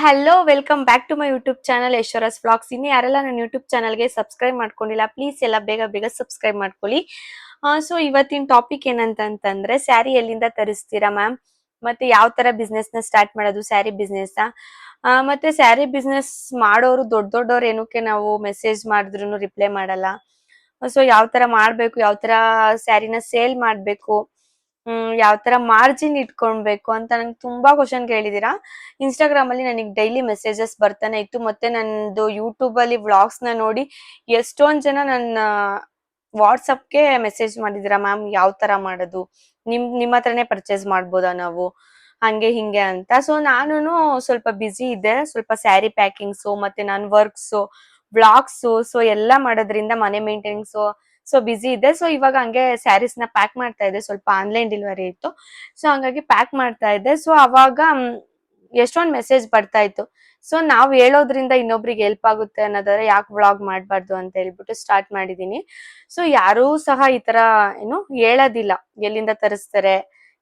Hello welcome back to my YouTube channel ಯಶ್ವರಸ್ vlogs ಇನ್ನು ಯಾರೆಲ್ಲ ನನ್ನ ಯೂಟ್ಯೂಬ್ ಚಾನಲ್ಗೆ ಸಬ್ಸ್ಕ್ರೈಬ್ ಮಾಡ್ಕೊಂಡಿಲ್ಲ ಪ್ಲೀಸ್ ಎಲ್ಲ ಬೇಗ ಬೇಗ ಸಬ್ಸ್ಕ್ರೈಬ್ ಮಾಡ್ಕೊಳ್ಳಿ. ಸೊ ಇವತ್ತಿನ ಟಾಪಿಕ್ ಏನಂತಂತಂದ್ರೆ ಸ್ಯಾರಿ ಎಲ್ಲಿಂದ ತರಿಸ್ತೀರಾ ಮ್ಯಾಮ್ ಮತ್ತೆ ಯಾವ ತರ ಬಿಸ್ನೆಸ್ನ ಸ್ಟಾರ್ಟ್ ಮಾಡೋದು ಸ್ಯಾರಿ ಬಿಸ್ನೆಸ್ ಮತ್ತೆ ಸ್ಯಾರಿ ಬಿಸ್ನೆಸ್ ಮಾಡೋರು, ದೊಡ್ಡ ದೊಡ್ಡವ್ರು ಏನಕ್ಕೆ ನಾವು ಮೆಸೇಜ್ ಮಾಡಿದ್ರು ರಿಪ್ಲೈ ಮಾಡಲ್ಲ. ಸೊ ಯಾವ ತರ ಮಾಡ್ಬೇಕು, ಯಾವ ತರ ಸ್ಯಾರಿನ ಸೇಲ್ ಮಾಡ್ಬೇಕು ಯಾವ ತರ ಮಾರ್ಜಿನ್ ಇಟ್ಕೊಳ್ಬೇಕು ಅಂತ ನಂಗೆ ತುಂಬಾ ಕ್ವಶನ್ ಕೇಳಿದೀರಾ. ಇನ್ಸ್ಟಾಗ್ರಾಮ್ ಅಲ್ಲಿ ನನಗೆ ಡೈಲಿ ಮೆಸೇಜಸ್ ಬರ್ತಾನೆ ಇತ್ತು. ಮತ್ತೆ ನಂದು ಯೂಟ್ಯೂಬ್ ಅಲ್ಲಿ ವ್ಲಾಗ್ಸ್ನ ನೋಡಿ ಎಷ್ಟೊಂದ್ ಜನ ನನ್ನ ವಾಟ್ಸಪ್ಗೆ ಮೆಸೇಜ್ ಮಾಡಿದಿರಾ ಮ್ಯಾಮ್ ಯಾವ ತರ ಮಾಡೋದು? ನಿಮ್ ನಿಮ್ಮ ಹತ್ರನೇ ಪರ್ಚೇಸ್ ಮಾಡ್ಬೋದಾ ನಾವು? ಹಂಗೆ, ಹಿಂಗೆ ಅಂತ. ಸೊ ನಾನು ಸ್ವಲ್ಪ ಬ್ಯುಸಿ ಇದೆ ಸ್ವಲ್ಪ ಸ್ಯಾರಿ ಪ್ಯಾಕಿಂಗ್ಸು ಮತ್ತೆ ನಾನು ವರ್ಕ್ಸು ಬ್ಲಾಗ್ಸು ಸೊ ಎಲ್ಲ ಮಾಡೋದ್ರಿಂದ ಮನೆ ಮೇಂಟೆನೆನ್ಸು ಸೊ ಬಿಸಿ ಇದೆ. ಸೊ ಇವಾಗ ಹಂಗೆ ಸ್ಯಾರೀಸ್ನ ಪ್ಯಾಕ್ ಮಾಡ್ತಾ ಇದ್ದೆ ಸ್ವಲ್ಪ ಆನ್ಲೈನ್ ಡೆಲಿವರಿ ಇತ್ತು. ಸೊ ಹಂಗಾಗಿ ಪ್ಯಾಕ್ ಮಾಡ್ತಾ ಇದ್ದೆ ಸೊ ಅವಾಗ ಎಷ್ಟೊಂದು ಮೆಸೇಜ್ ಬರ್ತಾ ಇತ್ತು. ಸೊ ನಾವ್ ಹೇಳೋದ್ರಿಂದ ಇನ್ನೊಬ್ರಿಗೆ ಹೆಲ್ಪ್ ಆಗುತ್ತೆ ಅನ್ನೋದಾದ್ರೆ ಯಾಕೆ ವ್ಲಾಗ್ ಮಾಡಬಾರ್ದು ಅಂತ ಹೇಳ್ಬಿಟ್ಟು ಸ್ಟಾರ್ಟ್ ಮಾಡಿದೀನಿ. ಸೊ ಯಾರೂ ಸಹ ಈ ತರ ಏನು ಹೇಳೋದಿಲ್ಲ. ಎಲ್ಲಿಂದ ತರಿಸ್ತಾರೆ?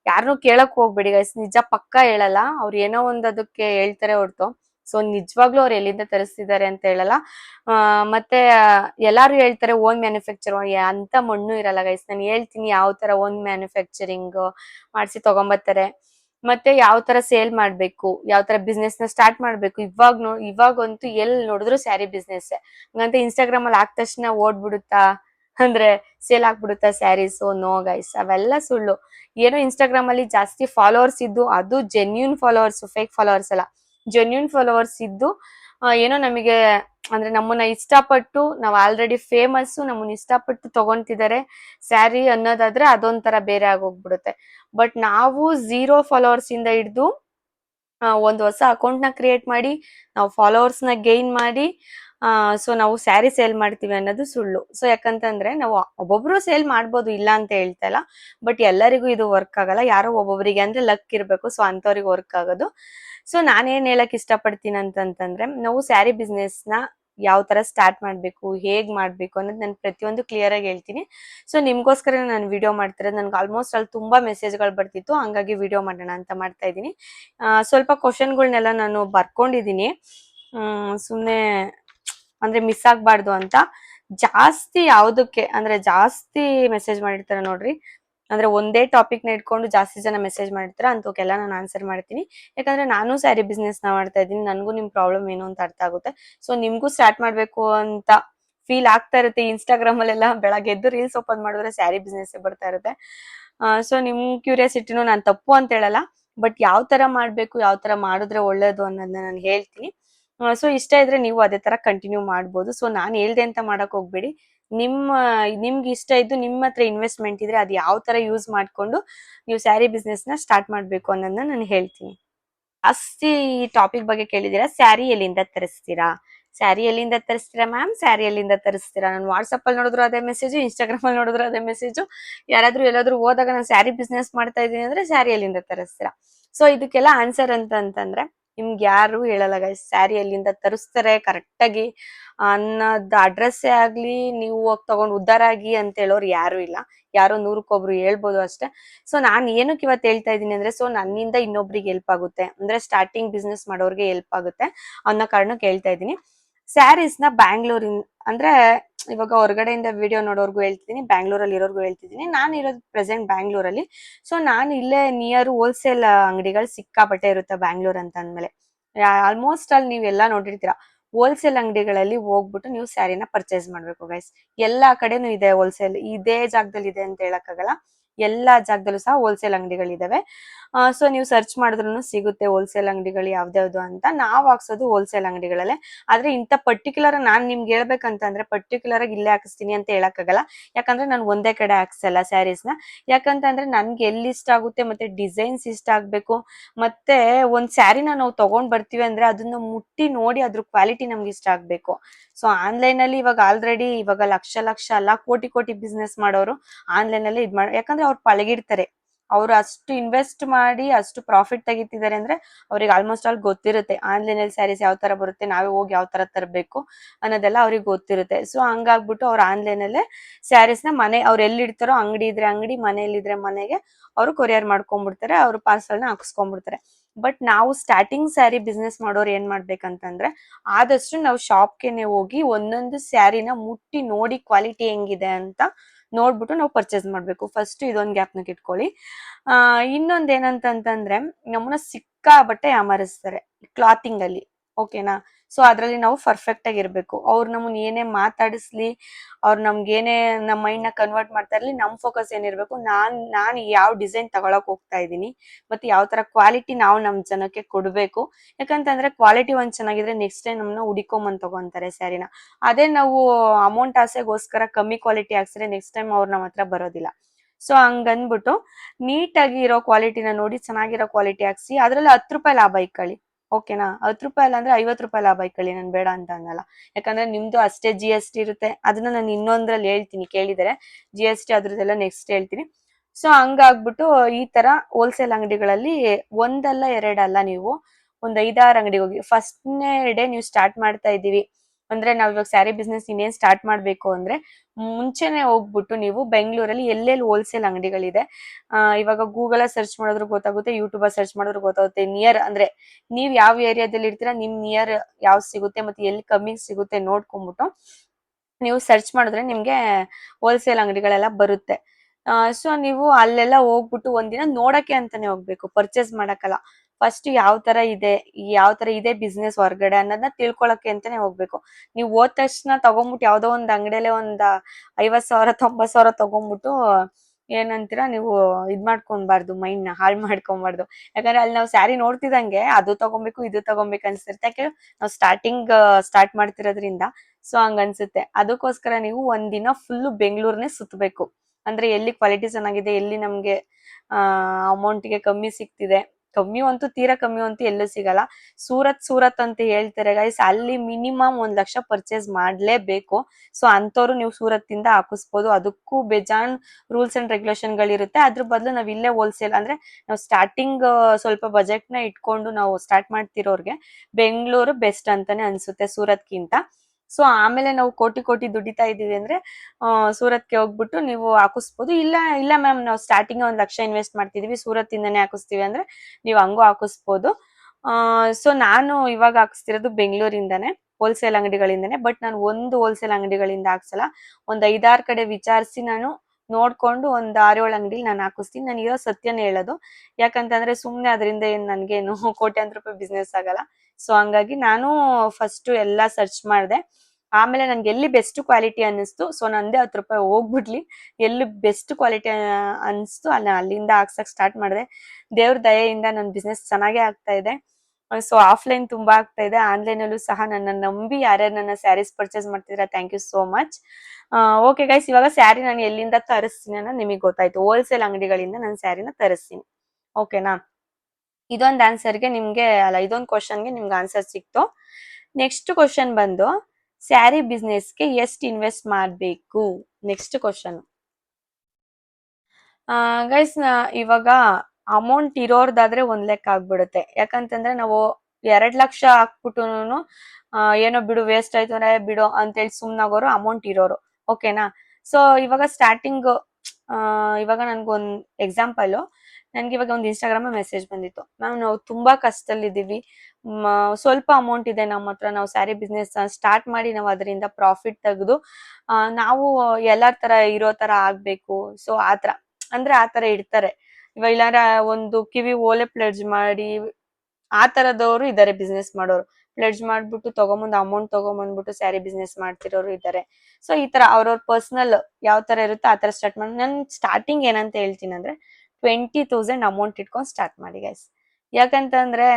ಯಾರನ್ನೂ ಕೇಳಕ್ ಹೋಗ್ಬೇಡಿ ಗೈಸ್ ನಿಜ ಪಕ್ಕ ಹೇಳಲ್ಲ. ಅವ್ರು ಏನೋ ಒಂದ್ ಅದಕ್ಕೆ ಹೇಳ್ತಾರೆ ಹೊರ್ತು. ಸೊ ನಿಜವಾಗ್ಲೂ ಅವ್ರು ಎಲ್ಲಿಂದ ತರಿಸ್ತಿದ್ದಾರೆ ಅಂತ ಹೇಳಲ್ಲ. ಮತ್ತೆ ಎಲ್ಲಾರು ಹೇಳ್ತಾರೆ ಓನ್ ಮ್ಯಾನುಫ್ಯಾಕ್ಚರ್ ಅಂತ ಮಣ್ಣು ಇರಲ್ಲ ಗೈಸ್ ನಾನು ಹೇಳ್ತೀನಿ ಯಾವ ತರ ಓನ್ ಮ್ಯಾನುಫ್ಯಾಕ್ಚರಿಂಗ್ ಮಾಡಿಸಿ ತಗೊಂಬರ್ತಾರೆ ಮತ್ತೆ ಯಾವ ತರ ಸೇಲ್ ಮಾಡ್ಬೇಕು, ಯಾವ ತರ ಬಿಸ್ನೆಸ್ನ ಸ್ಟಾರ್ಟ್ ಮಾಡ್ಬೇಕು. ಇವಾಗ ನೋ, ಇವಾಗಂತೂ ಎಲ್ ನೋಡಿದ್ರು ಸ್ಯಾರಿ ಬಿಸ್ನೆಸ್ ಹಂಗಂತ ಇನ್ಸ್ಟಾಗ್ರಾಮ್ ಅಲ್ಲಿ ಆದ ತಕ್ಷಣ ಓಡ್ಬಿಡುತ್ತಾ, ಅಂದ್ರೆ ಸೇಲ್ ಆಗ್ಬಿಡುತ್ತಾ ಸ್ಯಾರೀಸ್ ನೋ ಗೈಸ್ ಅವೆಲ್ಲ ಸುಳ್ಳು. ಏನೋ ಇನ್ಸ್ಟಾಗ್ರಾಮ್ ಅಲ್ಲಿ ಜಾಸ್ತಿ ಫಾಲೋವರ್ಸ್ ಇದ್ದು, ಅದು ಜೆನ್ಯೂನ್ ಫಾಲೋವರ್ಸ್ ಫೇಕ್ ಫಾಲೋವರ್ಸ್ ಅಲ್ಲ. ಜೆನ್ಯೂನ್ ಫಾಲೋವರ್ಸ್ ಇದ್ದು ಏನೋ ನಮಗೆ, ಅಂದ್ರೆ ನಮ್ಮನ್ನ ಇಷ್ಟಪಟ್ಟು, ನಾವು ಆಲ್ರೆಡಿ ಫೇಮಸ್ ನಮ್ಮನ್ನ ಇಷ್ಟಪಟ್ಟು ತಗೊಂತಿದ್ದಾರೆ ಸ್ಯಾರಿ ಅನ್ನೋದಾದ್ರೆ ಅದೊಂಥರ ಬೇರೆ ಆಗೋಗ್ಬಿಡುತ್ತೆ. ಬಟ್ ನಾವು ಝೀರೋ ಫಾಲೋವರ್ಸ್ ಇಂದ ಹಿಡ್ದು ಒಂದು ಹೊಸ ಅಕೌಂಟ್ನ ಕ್ರಿಯೇಟ್ ಮಾಡಿ, ನಾವು ಫಾಲೋವರ್ಸ್ನ ಗೈನ್ ಮಾಡಿ ಸೊ ನಾವು ಸ್ಯಾರಿ ಸೇಲ್ ಮಾಡ್ತೀವಿ ಅನ್ನೋದು ಸುಳ್ಳು. ಸೊ ಯಾಕಂತಂದ್ರೆ ನಾವು ಒಬ್ಬೊಬ್ರು ಸೇಲ್ ಮಾಡ್ಬೋದು ಇಲ್ಲ ಅಂತ ಹೇಳ್ತಾ ಇಲ್ಲ ಬಟ್ ಎಲ್ಲರಿಗೂ ಇದು ವರ್ಕ್ ಆಗಲ್ಲ. ಯಾರೋ ಒಬ್ಬೊಬ್ರಿಗೆ ಅಂದ್ರೆ ಲಕ್ ಇರಬೇಕು ಸೊ ಅಂತವ್ರಿಗೆ ವರ್ಕ್ ಆಗೋದು. ಸೊ ನಾನೇನ್ ಹೇಳಕ್ ಇಷ್ಟಪಡ್ತೀನಿ ಅಂತಂತಂದ್ರೆ, ನಾವು ಸ್ಯಾರಿ ಬಿಸ್ನೆಸ್ನ ಯಾವ ತರ ಸ್ಟಾರ್ಟ್ ಮಾಡ್ಬೇಕು, ಹೇಗ್ ಮಾಡ್ಬೇಕು ಅನ್ನೋದು ನಾನು ಪ್ರತಿಯೊಂದು ಕ್ಲಿಯರ್ ಆಗಿ ಹೇಳ್ತೀನಿ. ಸೊ ನಿಮ್ಗೋಸ್ಕರ ನಾನು ವಿಡಿಯೋ ಮಾಡ್ತಾರೆ ನನ್ಗೆ ಆಲ್ಮೋಸ್ಟ್ ಅಲ್ಲಿ ತುಂಬಾ ಮೆಸೇಜ್ಗಳು ಬರ್ತಿತ್ತು. ಹಂಗಾಗಿ ವಿಡಿಯೋ ಮಾಡೋಣ ಅಂತ ಮಾಡ್ತಾ ಇದ್ದೀನಿ. ಸ್ವಲ್ಪ ಕ್ವಶನ್ಗಳನ್ನೆಲ್ಲ ನಾನು ಬರ್ಕೊಂಡಿದೀನಿ ಸುಮ್ಮನೆ ಅಂದ್ರೆ ಮಿಸ್ ಆಗ್ಬಾರ್ದು ಅಂತ. ಜಾಸ್ತಿ ಯಾವ್ದಕ್ಕೆ, ಅಂದ್ರೆ ಜಾಸ್ತಿ ಮೆಸೇಜ್ ಮಾಡಿರ್ತಾರೆ ನೋಡ್ರಿ. ಅಂದ್ರೆ ಒಂದೇ ಟಾಪಿಕ್ನ ಇಟ್ಕೊಂಡು ಜಾಸ್ತಿ ಜನ ಮೆಸೇಜ್ ಮಾಡಿರ್ತಾರೆ ಅಂತವಕ್ಕೆಲ್ಲ ನಾನು ಆನ್ಸರ್ ಮಾಡ್ತೀನಿ. ಯಾಕಂದ್ರೆ ನಾನು ಸ್ಯಾರಿ ಬಿಸ್ನೆಸ್ನ ಮಾಡ್ತಾ ಇದ್ದೀನಿ, ನನಗೂ ನಿಮ್ ಪ್ರಾಬ್ಲಮ್ ಏನು ಅಂತ ಅರ್ಥ ಆಗುತ್ತೆ. ಸೊ ನಿಮ್ಗೂ ಸ್ಟಾರ್ಟ್ ಮಾಡ್ಬೇಕು ಅಂತ ಫೀಲ್ ಆಗ್ತಾ ಇರುತ್ತೆ ಇನ್ಸ್ಟಾಗ್ರಾಮ್ ಅಲ್ಲೆಲ್ಲ. ಬೆಳಗ್ಗೆ ಎದ್ದು ರೀಲ್ಸ್ ಓಪನ್ ಮಾಡಿದ್ರೆ ಸ್ಯಾರಿ ಬಿಸ್ನೆಸ್ ಬರ್ತಾ ಇರುತ್ತೆ. ಸೊ ನಿಮ್ ಕ್ಯೂರಿಯಾಸಿಟಿನು ನಾನು ತಪ್ಪು ಅಂತ ಹೇಳಲ್ಲ. ಬಟ್ ಯಾವ ತರ ಮಾಡ್ಬೇಕು, ಯಾವ ತರ ಮಾಡಿದ್ರೆ ಒಳ್ಳೇದು ಅನ್ನೋದನ್ನ ನಾನು ಹೇಳ್ತೀನಿ. ಸೊ ಇಷ್ಟ ಇದ್ರೆ ನೀವು ಅದೇ ತರ ಕಂಟಿನ್ಯೂ ಮಾಡ್ಬೋದು. ಸೊ ನಾನು ಹೇಳ್ದೆ ಅಂತ ಮಾಡಕ್ ಹೋಗ್ಬೇಡಿ. ನಿಮ್ಮ, ನಿಮ್ಗೆ ಇಷ್ಟ ಇದ್ದು ನಿಮ್ಮ ಹತ್ರ ಇನ್ವೆಸ್ಟ್ಮೆಂಟ್ ಇದ್ರೆ ಅದು ಯಾವ ತರ ಯೂಸ್ ಮಾಡ್ಕೊಂಡು ನೀವು ಸ್ಯಾರಿ ಬಿಸ್ನೆಸ್ನ ಸ್ಟಾರ್ಟ್ ಮಾಡ್ಬೇಕು ಅನ್ನೋದನ್ನ ನಾನು ಹೇಳ್ತೀನಿ. ಜಾಸ್ತಿ ಈ ಟಾಪಿಕ್ ಬಗ್ಗೆ ಕೇಳಿದೀರಾ ಸ್ಯಾರಿ ಎಲ್ಲಿಂದ ತರಿಸ್ತೀರಾ? ಸ್ಯಾರಿ ಎಲ್ಲಿಂದ ತರಿಸ್ತೀರಾ ಮ್ಯಾಮ್ ಸ್ಯಾರಿ ಎಲ್ಲಿಂದ ತರಿಸ್ತೀರಾ? ನಾನು ವಾಟ್ಸಪ್ ಅಲ್ಲಿ ನೋಡಿದ್ರು ಅದೇ ಮೆಸೇಜ್ ಇನ್ಸ್ಟಾಗ್ರಾಮ್ ಅಲ್ಲಿ ನೋಡಿದ್ರು ಅದೇ ಮೆಸೇಜ್ ಯಾರಾದ್ರೂ ಎಲ್ಲಾದ್ರೂ ಹೋದಾಗ ನಾನು ಸ್ಯಾರಿ ಬಿಸ್ನೆಸ್ ಮಾಡ್ತಾ ಇದ್ದೀನಿ ಅಂದ್ರೆ ಸ್ಯಾರಿ ಎಲ್ಲಿಂದ ತರಿಸ್ತೀರಾ? ಸೊ ಇದಕ್ಕೆಲ್ಲ ಆನ್ಸರ್ ಅಂತ ಅಂತಂದ್ರೆ ನಿಮ್ಗೆ ಯಾರು ಹೇಳಲ್ಲ ಗೈಸ್ ಸ್ಯಾರಿ ಅಲ್ಲಿಂದ ತರಿಸ್ತಾರೆ ಕರೆಕ್ಟ್ ಆಗಿ. ಅನ್ನೋದ್ ಅಡ್ರೆಸ್ಸೇ ಆಗ್ಲಿ, ನೀವು ಹೋಗಿ ತಗೊಂಡು ಉದ್ದಾರ ಆಗಿ ಅಂತ ಹೇಳೋರು ಯಾರು ಇಲ್ಲ. ಯಾರೋ ನೂರಕ್ಕೊಬ್ರು ಹೇಳ್ಬೋದು ಅಷ್ಟೇ. ಸೊ ನಾನು ಏನಕ್ಕೆ ಇವತ್ತು ಹೇಳ್ತಾ ಇದ್ದೀನಿ ಅಂದ್ರೆ ಸೊ ನನ್ನಿಂದ ಇನ್ನೊಬ್ರಿಗೆ ಹೆಲ್ಪ್ ಆಗುತ್ತೆ. ಅಂದ್ರೆ ಸ್ಟಾರ್ಟಿಂಗ್ ಬಿಸ್ನೆಸ್ ಮಾಡೋರಿಗೆ ಹೆಲ್ಪ್ ಆಗುತ್ತೆ ಅನ್ನೋ ಕಾರಣಕ್ಕೆ ಹೇಳ್ತಾ ಇದ್ದೀನಿ. ಸ್ಯಾರೀಸ್ನ ಬ್ಯಾಂಗ್ಳೂರಿನ್, ಅಂದ್ರೆ ಇವಾಗ ಹೊರಗಡೆಯಿಂದ ವಿಡಿಯೋ ನೋಡೋರ್ಗು ಹೇಳ್ತಿದ್ದೀನಿ ಬ್ಯಾಂಗ್ಳೂರಲ್ಲಿ ಇರೋರ್ಗು ಹೇಳ್ತಿದ್ದೀನಿ ನಾನು ಇರೋದು ಪ್ರೆಸೆಂಟ್ ಬ್ಯಾಂಗ್ಳೂರಲ್ಲಿ. ಸೊ ನಾನು ಇಲ್ಲೇ ನಿಯರ್ ಹೋಲ್ಸೇಲ್ ಅಂಗಡಿಗಳು ಸಿಕ್ಕಾಪಟ್ಟೆ ಇರುತ್ತೆ ಬ್ಯಾಂಗ್ಳೂರ್ ಅಂತ ಅಂದ್ಮೇಲೆ ಆಲ್ಮೋಸ್ಟ್ ಅಲ್ಲಿ ನೀವೆಲ್ಲ ನೋಡಿರ್ತೀರಾ. ಹೋಲ್ಸೇಲ್ ಅಂಗಡಿಗಳಲ್ಲಿ ಹೋಗ್ಬಿಟ್ಟು ನೀವು ಸ್ಯಾರಿನ ಪರ್ಚೇಸ್ ಮಾಡ್ಬೇಕು ಗೈಸ್ ಎಲ್ಲಾ ಕಡೆನೂ ಇದೆ ಹೋಲ್ಸೇಲ್ ಇದೇ ಜಾಗದಲ್ಲಿ ಇದೆ ಅಂತ ಹೇಳಕ್ಕಾಗಲ್ಲ. ಎಲ್ಲಾ ಜಾಗದಲ್ಲೂ ಸಹ ಹೋಲ್ಸೇಲ್ ಅಂಗಡಿಗಳಿದಾವೆ. ಸೊ ನೀವು ಸರ್ಚ್ ಮಾಡಿದ್ರು ಸಿಗುತ್ತೆ ಹೋಲ್ಸೇಲ್ ಅಂಗಡಿಗಳು ಯಾವ್ದ್ಯಾವ್ದು ಅಂತ. ನಾವ್ ಹಾಕ್ಸೋದು ಹೋಲ್ಸೇಲ್ ಅಂಗಡಿಗಳಲ್ಲೇ. ಆದ್ರೆ ಇಂತ ಪರ್ಟಿಕ್ಯುಲರ್ ನಾನ್ ನಿಮ್ಗೆ ಹೇಳ್ಬೇಕಂತಂದ್ರೆ ಪರ್ಟಿಕ್ಯುಲರ್ ಆಗಿ ಇಲ್ಲೇ ಹಾಕಿಸ್ತೀನಿ ಅಂತ ಹೇಳಕ್ಕಾಗಲ್ಲ. ಯಾಕಂದ್ರೆ ನಾನು ಒಂದೇ ಕಡೆ ಹಾಕ್ಸಲ್ಲ ಸ್ಯಾರೀಸ್ನ ಯಾಕಂತಂದ್ರೆ ನನ್ಗೆ ಎಲ್ಲಿ ಇಷ್ಟ ಆಗುತ್ತೆ ಮತ್ತೆ ಡಿಸೈನ್ಸ್ ಇಷ್ಟ ಆಗ್ಬೇಕು. ಮತ್ತೆ ಒಂದ್ ಸ್ಯಾರಿನ ನಾವು ತಗೊಂಡ್ ಬರ್ತೀವಿ ಅಂದ್ರೆ ಅದನ್ನ ಮುಟ್ಟಿ ನೋಡಿ ಅದ್ರ ಕ್ವಾಲಿಟಿ ನಮ್ಗೆ ಇಷ್ಟ ಆಗ್ಬೇಕು. ಸೊ ಆನ್ಲೈನ್ ಅಲ್ಲಿ ಇವಾಗ ಆಲ್ರೆಡಿ ಇವಾಗ ಲಕ್ಷ ಲಕ್ಷ ಅಲ್ಲ ಕೋಟಿ ಕೋಟಿ ಬಿಸ್ನೆಸ್ ಮಾಡೋರು ಆನ್ಲೈನ್ ಅಲ್ಲಿ ಇದ್ ಮಾಡ, ಯಾಕಂದ್ರೆ ಅವ್ರು ಪಳಗಿರ್ತಾರೆ ಅವ್ರು ಅಷ್ಟು ಇನ್ವೆಸ್ಟ್ ಮಾಡಿ ಅಷ್ಟು ಪ್ರಾಫಿಟ್ ತೆಗಿತಿದ್ದಾರೆ ಅಂದ್ರೆ ಅವ್ರಿಗೆ ಆಲ್ಮೋಸ್ಟ್ ಆಲ್ ಗೊತ್ತಿರುತ್ತೆ. ಆನ್ಲೈನ್ ಅಲ್ಲಿ ಸ್ಯಾರೀಸ್ ಯಾವ ತರ ಬರುತ್ತೆ, ನಾವೇ ಹೋಗಿ ಯಾವ ತರ ತರಬೇಕು ಅನ್ನೋದೆಲ್ಲ ಅವ್ರಿಗೆ ಗೊತ್ತಿರುತ್ತೆ. ಸೊ ಹಂಗಾಗ್ಬಿಟ್ಟು ಅವ್ರು ಆನ್ಲೈನ್ ಅಲ್ಲೇ ಸ್ಯಾರೀಸ್ನ ಮನೆ, ಅವ್ರು ಎಲ್ಲಿಡ್ತಾರೋ ಅಂಗಡಿ ಇದ್ರೆ ಅಂಗಡಿ ಮನೆಯಲ್ಲಿದ್ರೆ ಮನೆಗೆ ಅವರು ಕೊರಿಯರ್ ಮಾಡ್ಕೊಂಡ್ಬಿಡ್ತಾರೆ, ಅವ್ರು ಪಾರ್ಸಲ್ನ ಹಾಕಿಸ್ಕೊಂಡ್ಬಿಡ್ತಾರೆ. ಬಟ್ ನಾವು ಸ್ಟಾರ್ಟಿಂಗ್ ಸ್ಯಾರಿ ಬಿಸ್ನೆಸ್ ಮಾಡೋರು ಏನ್ ಮಾಡ್ಬೇಕಂತಂದ್ರೆ ಆದಷ್ಟು ನಾವು ಶಾಪ್ಗೆನೆ ಹೋಗಿ ಒಂದೊಂದು ಸ್ಯಾರಿನ ಮುಟ್ಟಿ ನೋಡಿ ಕ್ವಾಲಿಟಿ ಹೆಂಗಿದೆ ಅಂತ ನೋಡ್ಬಿಟ್ಟು ನಾವು ಪರ್ಚೇಸ್ ಮಾಡ್ಬೇಕು. ಫಸ್ಟ್ ಇದೊಂದು ಗ್ಯಾಪ್ನಾಗ ಇಟ್ಕೊಳ್ಳಿ ಇನ್ನೊಂದ್ ಏನಂತಂತಂದ್ರೆ ನಮ್ಮನ್ನ ಸಿಕ್ಕಾಬಟ್ಟೆ ಯಾಮಾರಿಸ್ತಾರೆ ಕ್ಲಾತಿಂಗ್ ಅಲ್ಲಿ. ಓಕೆನಾ ಸೊ ಅದ್ರಲ್ಲಿ ನಾವು ಪರ್ಫೆಕ್ಟ್ ಆಗಿರ್ಬೇಕು ಅವ್ರು ನಮ್ಮನ್ನ ಏನೇ ಮಾತಾಡಿಸ್ಲಿ, ಅವ್ರು ನಮ್ಗೆ ಏನೇ ನಮ್ಮ ಮೈಂಡ್ನ ಕನ್ವರ್ಟ್ ಮಾಡ್ತಾ ಇರ್ಲಿ, ನಮ್ ಫೋಕಸ್ ಏನಿರ್ಬೇಕು ನಾನ್ ನಾನ್ ಯಾವ ಡಿಸೈನ್ ತಗೊಳಕ್ ಹೋಗ್ತಾ ಇದೀನಿ ಮತ್ತೆ ಯಾವ ತರ ಕ್ವಾಲಿಟಿ ನಾವು ನಮ್ ಜನಕ್ಕೆ ಕೊಡ್ಬೇಕು. ಯಾಕಂತಂದ್ರೆ ಕ್ವಾಲಿಟಿ ಒಂದ್ ಚೆನ್ನಾಗಿದ್ರೆ ನೆಕ್ಸ್ಟ್ ಟೈಮ್ ನಮ್ಮನ್ನ ಹುಡಿಕೊಂಬಂದ್ ತಗೊಂತಾರೆ ಸ್ಯಾರಿನ. ಅದೇ ನಾವು ಅಮೌಂಟ್ ಆಸೆಗೋಸ್ಕರ ಕಮ್ಮಿ ಕ್ವಾಲಿಟಿ ಹಾಕ್ಸಿದ್ರೆ ನೆಕ್ಸ್ಟ್ ಟೈಮ್ ಅವ್ರು ನಮ್ಮ ಹತ್ರ ಬರೋದಿಲ್ಲ. ಸೊ ಹಂಗನ್ಬಿಟ್ಟು, ನೀಟಾಗಿ ಇರೋ ಕ್ವಾಲಿಟಿನ ನೋಡಿ ಚೆನ್ನಾಗಿರೋ ಕ್ವಾಲಿಟಿ ಹಾಕ್ಸಿ, ಅದ್ರಲ್ಲಿ ಹತ್ತು ರೂಪಾಯಿ ಲಾಭ ಇಕ್ಕಳಿ ಓಕೆನಾ? ಹತ್ತು ರೂಪಾಯಿ ಅಲ್ಲ ಅಂದ್ರೆ ಐವತ್ತು ರೂಪಾಯಿ ಲಾಭ ಇಕ್ಕಳಿ ನಾನು ಬೇಡ ಅಂತ ಅನ್ನಲ್ಲ. ಯಾಕಂದ್ರೆ ನಿಮ್ದು ಅಷ್ಟೇ ಜಿ ಎಸ್ ಟಿ ಇರುತ್ತೆ. ಅದನ್ನ ನಾನು ಇನ್ನೊಂದ್ರಲ್ಲಿ ಹೇಳ್ತೀನಿ, ಕೇಳಿದರೆ. ಜಿ ಎಸ್ ಟಿ ಅದ್ರದ್ದೆಲ್ಲ ನೆಕ್ಸ್ಟ್ ಹೇಳ್ತೀನಿ. ಸೊ ಹಂಗಾಗ್ಬಿಟ್ಟು ಈ ತರ ಹೋಲ್ಸೇಲ್ ಅಂಗಡಿಗಳಲ್ಲಿ ಒಂದಲ್ಲ ಎರಡಲ್ಲ ನೀವು ಒಂದ್ ಐದಾರು ಅಂಗಡಿಗೆ ಹೋಗಿ. ಫಸ್ಟ್ನೇ ಡೇ ನೀವು ಸ್ಟಾರ್ಟ್ ಮಾಡ್ತಾ ಇದೀವಿ ಅಂದ್ರೆ ನಾವ್ ಇವಾಗ ಸ್ಯಾರಿ ಬಿಸ್ನೆಸ್ ಇನ್ನೇನ್ ಸ್ಟಾರ್ಟ್ ಮಾಡ್ಬೇಕು ಅಂದ್ರೆ ಮುಂಚೆನೆ ಹೋಗ್ಬಿಟ್ಟು ನೀವು ಬೆಂಗಳೂರಲ್ಲಿ ಎಲ್ಲೆಲ್ಲಿ ಹೋಲ್ಸೇಲ್ ಅಂಗಡಿಗಳಿದೆ ಇವಾಗ ಗೂಗಲ್ ಸರ್ಚ್ ಮಾಡಿದ್ರು ಗೊತ್ತಾಗುತ್ತೆ ಯೂಟ್ಯೂಬ್ ಸರ್ಚ್ ಮಾಡಿದ್ರು ಗೊತ್ತಾಗುತ್ತೆ ನಿಯರ್ ಅಂದ್ರೆ ನೀವ್ ಯಾವ ಏರಿಯಾದಲ್ಲಿ ಇರ್ತೀರಾ, ನಿಮ್ ನಿಯರ್ ಯಾವ್ ಸಿಗುತ್ತೆ ಮತ್ತೆ ಎಲ್ಲಿ ಕಮ್ಮಿ ಸಿಗುತ್ತೆ ನೋಡ್ಕೊಂಡ್ಬಿಟ್ಟು ನೀವು ಸರ್ಚ್ ಮಾಡಿದ್ರೆ ನಿಮ್ಗೆ ಹೋಲ್ಸೇಲ್ ಅಂಗಡಿಗಳೆಲ್ಲ ಬರುತ್ತೆ. ಸೊ ನೀವು ಅಲ್ಲೆಲ್ಲ ಹೋಗ್ಬಿಟ್ಟು ಒಂದಿನ ನೋಡಕ್ಕೆ ಅಂತಾನೆ ಹೋಗ್ಬೇಕು ಪರ್ಚೇಸ್ ಮಾಡಕ್ಕಲ್ಲ. ಫಸ್ಟ್ ಯಾವ ತರ ಇದೆ, ಯಾವ ತರ ಇದೆ ಬಿಸ್ನೆಸ್ ಹೊರಗಡೆ ಅನ್ನೋದನ್ನ ತಿಳ್ಕೊಳಕ್ಕೆ ಅಂತಾನೆ ಹೋಗ್ಬೇಕು. ನೀವು ಹೋದ ತಕ್ಷಣ ತಗೊಂಡ್ಬಿಟ್ಟು ಯಾವ್ದೋ ಒಂದ್ ಅಂಗಡಿಯಲ್ಲೇ ಒಂದ್ ಐವತ್ ಸಾವಿರ ತೊಂಬತ್ ಸಾವಿರ ತಗೊಂಡ್ಬಿಟ್ಟು ಏನಂತೀರ ನೀವು ಇದ್ ಮಾಡ್ಕೊಬಾರ್ದು ಮೈಂಡ್ನ ಹಾಳು ಮಾಡ್ಕೊಬಾರ್ದು ಯಾಕಂದ್ರೆ ಅಲ್ಲಿ ನಾವು ಸ್ಯಾರಿ ನೋಡ್ತಿದಂಗೆ ಅದು ತಗೊಬೇಕು, ಇದು ತಗೊಬೇಕು ಅನ್ಸಿರುತ್ತೆ ಯಾಕೆ ನಾವು ಸ್ಟಾರ್ಟಿಂಗ್ ಸ್ಟಾರ್ಟ್ ಮಾಡ್ತಿರೋದ್ರಿಂದ ಸೊ ಹಂಗ ಅನ್ಸುತ್ತೆ. ಅದಕ್ಕೋಸ್ಕರ ನೀವು ಒಂದಿನ ಫುಲ್ ಬೆಂಗಳೂರನ್ನೇ ಸುತ್ತಬೇಕು ಅಂದ್ರೆ ಎಲ್ಲಿ ಕ್ವಾಲಿಟಿ ಚೆನ್ನಾಗಿದೆ, ಎಲ್ಲಿ ನಮ್ಗೆ ಅಮೌಂಟ್ಗೆ ಕಮ್ಮಿ ಸಿಗ್ತಿದೆ. ಕಮ್ಮಿ ಅಂತೂ ತೀರಾ ಕಮ್ಮಿ ಅಂತೂ ಎಲ್ಲೂ ಸಿಗಲ್ಲ. ಸೂರತ್ ಸೂರತ್ ಅಂತ ಹೇಳ್ತಾರೆ ಗೈಸ್ ಅಲ್ಲಿ ಮಿನಿಮಮ್ ಒಂದ್ ಲಕ್ಷ ಪರ್ಚೇಸ್ ಮಾಡ್ಲೇಬೇಕು. ಸೊ ಅಂತವ್ರು ನೀವು ಸೂರತ್ ಇಂದ ಹಾಕಿಸ್ಬೋದು. ಅದಕ್ಕೂ ಬೇಜಾನ್ ರೂಲ್ಸ್ ಅಂಡ್ ರೆಗ್ಯುಲೇಷನ್ ಗಳಿರುತ್ತೆ ಅದ್ರ ಬದಲು ನಾವ್ ಇಲ್ಲೇ ಹೋಲ್ಸೇಲ್ ಅಂದ್ರೆ ನಾವು ಸ್ಟಾರ್ಟಿಂಗ್ ಸ್ವಲ್ಪ ಬಜೆಟ್ನ ಇಟ್ಕೊಂಡು ನಾವು ಸ್ಟಾರ್ಟ್ ಮಾಡ್ತಿರೋರ್ಗೆ ಬೆಂಗಳೂರು ಬೆಸ್ಟ್ ಅಂತಾನೆ ಅನ್ಸುತ್ತೆ ಸೂರತ್ಗಿಂತ ಸೊ ಆಮೇಲೆ ನಾವು ಕೋಟಿ ಕೋಟಿ ದುಡಿತಾ ಇದೀವಿ ಅಂದ್ರೆ ಸೂರತ್ಗೆ ಹೋಗ್ಬಿಟ್ಟು ನೀವು ಹಾಕಿಸ್ಬೋದು. ಇಲ್ಲ ಇಲ್ಲ ಮ್ಯಾಮ್, ನಾವು ಸ್ಟಾರ್ಟಿಂಗ್ ಒಂದ್ ಲಕ್ಷ ಇನ್ವೆಸ್ಟ್ ಮಾಡ್ತಿದೀವಿ ಸೂರತ್ ಇಂದಾನೆ ಹಾಕಿಸ್ತೀವಿ ಅಂದ್ರೆ ನೀವು ಹಂಗೂ ಹಾಕಿಸ್ಬೋದು. ಸೊ ನಾನು ಇವಾಗ ಹಾಕಿಸ್ತಿರೋದು ಬೆಂಗಳೂರಿಂದಾನೆ ಹೋಲ್ಸೇಲ್ ಅಂಗಡಿಗಳಿಂದಾನೆ ಬಟ್ ನಾನು ಒಂದು ಹೋಲ್ಸೇಲ್ ಅಂಗಡಿಗಳಿಂದ ಹಾಕ್ಸಲ್ಲ. ಒಂದ್ ಐದಾರು ಕಡೆ ವಿಚಾರಿಸಿ ನಾನು ನೋಡ್ಕೊಂಡು ಒಂದ್ ಆರೇಳು ಅಂಗಡಿಲಿ ನಾನು ಹಾಕಿಸ್ತೀನಿ. ನಾನು ಇರೋ ಸತ್ಯನೇ ಹೇಳೋದು. ಯಾಕಂತಂದ್ರೆ ಸುಮ್ನೆ ಅದರಿಂದ ಏನ್ ನನ್ಗೇನು ಕೋಟ್ಯಾಂತರ ರೂಪಾಯಿ ಬಿಸ್ನೆಸ್ ಆಗಲ್ಲ. ಸೊ ಹಂಗಾಗಿ ನಾನು ಫಸ್ಟ್ ಎಲ್ಲಾ ಸರ್ಚ್ ಮಾಡಿದೆ. ಆಮೇಲೆ ನನ್ಗೆ ಎಲ್ಲಿ ಬೆಸ್ಟ್ ಕ್ವಾಲಿಟಿ ಅನ್ನಿಸ್ತು ಸೊ ನಂದೇ ಹತ್ತು ರೂಪಾಯಿ ಹೋಗ್ಬಿಡ್ಲಿ ಎಲ್ಲಿ ಬೆಸ್ಟ್ ಕ್ವಾಲಿಟಿ ಅನ್ನಿಸ್ತು ಅಲ್ಲಿ ಅಲ್ಲಿಂದ ಹಾಕ್ಸಕ್ ಸ್ಟಾರ್ಟ್ ಮಾಡಿದೆ. ದೇವ್ರ ದಯೆಯಿಂದ ನನ್ನ ಬಿಸ್ನೆಸ್ ಚೆನ್ನಾಗೇ ಆಗ್ತಾ ಇದೆ. ಸೊ ಆಫ್ಲೈನ್ ತುಂಬಾ ಆಗ್ತಾ ಇದೆ. ಆನ್ಲೈನ್ ಅಲ್ಲೂ ಸಹ ನನ್ನ ನಂಬಿ ಯಾರ್ಯಾರು ನನ್ನ ಸ್ಯಾರೀಸ್ ಪರ್ಚೇಸ್ ಮಾಡ್ತಿದ್ರ thank you so much okay guys ಇವಾಗ ಸ್ಯಾರಿ ನಾನು ಎಲ್ಲಿಂದ ತರಿಸ್ತೀನಿ ಅನ್ನೋ ನಿಮಗೆ ಗೊತ್ತಾಯ್ತು. ಹೋಲ್ಸೇಲ್ ಅಂಗಡಿಗಳಿಂದ ನಾನು ಸ್ಯಾರಿನ ತರಿಸ್ತೀನಿ. ಓಕೆನಾ ಇದೊಂದು ಆನ್ಸರ್ಗೆ ನಿಮ್ಗೆ, ಅಲ್ಲ, ಇದೊಂದು ಕ್ವಶನ್ಗೆ ನಿಮ್ಗೆ ಆನ್ಸರ್ ಸಿಕ್ತು. ನೆಕ್ಸ್ಟ್ ಕ್ವಶನ್ ಬಂದು ಸ್ಯಾರಿ ಬಿಸ್ನೆಸ್ಗೆ ಎಷ್ಟು ಇನ್ವೆಸ್ಟ್ ಮಾಡಬೇಕು? ನೆಕ್ಸ್ಟ್ ಕ್ವಶನ್ ಗೈಸ್ ಇವಾಗ ಅಮೌಂಟ್ ಇರೋರ್ದಾದ್ರೆ ಒಂದ್ ಲೆಕ್ಕ ಆಗ್ಬಿಡುತ್ತೆ. ಯಾಕಂತಂದ್ರೆ ನಾವು ಎರಡ್ ಲಕ್ಷ ಹಾಕ್ಬಿಟ್ಟು ಏನೋ ಬಿಡು ವೇಸ್ಟ್ ಆಯ್ತು ಅಂದ್ರೆ ಬಿಡು ಅಂತೇಳಿ ಸುಮ್ನಾಗೋರು ಅಮೌಂಟ್ ಇರೋರು. ಓಕೆನಾ ಸೊ ಇವಾಗ ಸ್ಟಾರ್ಟಿಂಗ್ ಇವಾಗ ನನ್ಗೊಂದ್ ಎಕ್ಸಾಂಪಲ್ ನನ್ಗೆ ಇವಾಗ ಒಂದು ಇನ್ಸ್ಟಾಗ್ರಾಮ್ ಮೆಸೇಜ್ ಬಂದಿತ್ತು. ಮ್ಯಾಮ್, ನಾವು ತುಂಬಾ ಕಷ್ಟದಲ್ಲಿದ್ದೀವಿ. ಸ್ವಲ್ಪ ಅಮೌಂಟ್ ಇದೆ ನಮ್ಮ ಹತ್ರ, ನಾವು ಸ್ಯಾರಿ ಬಿಸ್ನೆಸ್ ಸ್ಟಾರ್ಟ್ ಮಾಡಿ ನಾವು ಅದರಿಂದ ಪ್ರಾಫಿಟ್ ತೆಗೆದು ನಾವು ಎಲ್ಲಾರ್ ತರ ಇರೋ ತರ ಆಗ್ಬೇಕು. ಸೊ ಆತರ ಅಂದ್ರೆ ಆತರ ಇಡ್ತಾರೆ. ಇವಾಗ ಒಂದು ಕಿವಿ ಓಲೆ ಪ್ಲೆಡ್ಜ್ ಮಾಡಿ, ಆ ತರದವರು ಇದಾರೆ ಬಿಸ್ನೆಸ್ ಮಾಡೋರು. ಪ್ಲೆಡ್ಜ್ ಮಾಡ್ಬಿಟ್ಟು ತಗೊಂಬಂದ್ ಅಮೌಂಟ್ ತಗೊಂಬಂದ್ಬಿಟ್ಟು ಸ್ಯಾರಿ ಬಿಸ್ನೆಸ್ ಮಾಡ್ತಿರೋರು ಇದ್ದಾರೆ ಸೊ ಈ ತರ ಅವ್ರವ್ರ ಪರ್ಸನಲ್ ಯಾವ ತರ ಇರುತ್ತೋ ಆ ತರ ಸ್ಟಾರ್ಟ್ ಮಾಡಿ. ನನ್ ಸ್ಟಾರ್ಟಿಂಗ್ ಏನಂತ ಹೇಳ್ತೀನಿ ಅಂದ್ರೆ ಟ್ವೆಂಟಿ ತೌಸಂಡ್ ಅಮೌಂಟ್ ಇಟ್ಕೊಂಡು ಸ್ಟಾರ್ಟ್ ಮಾಡಿ ಗೈಸ್ ಯಾಕಂತಂದ್ರೆ,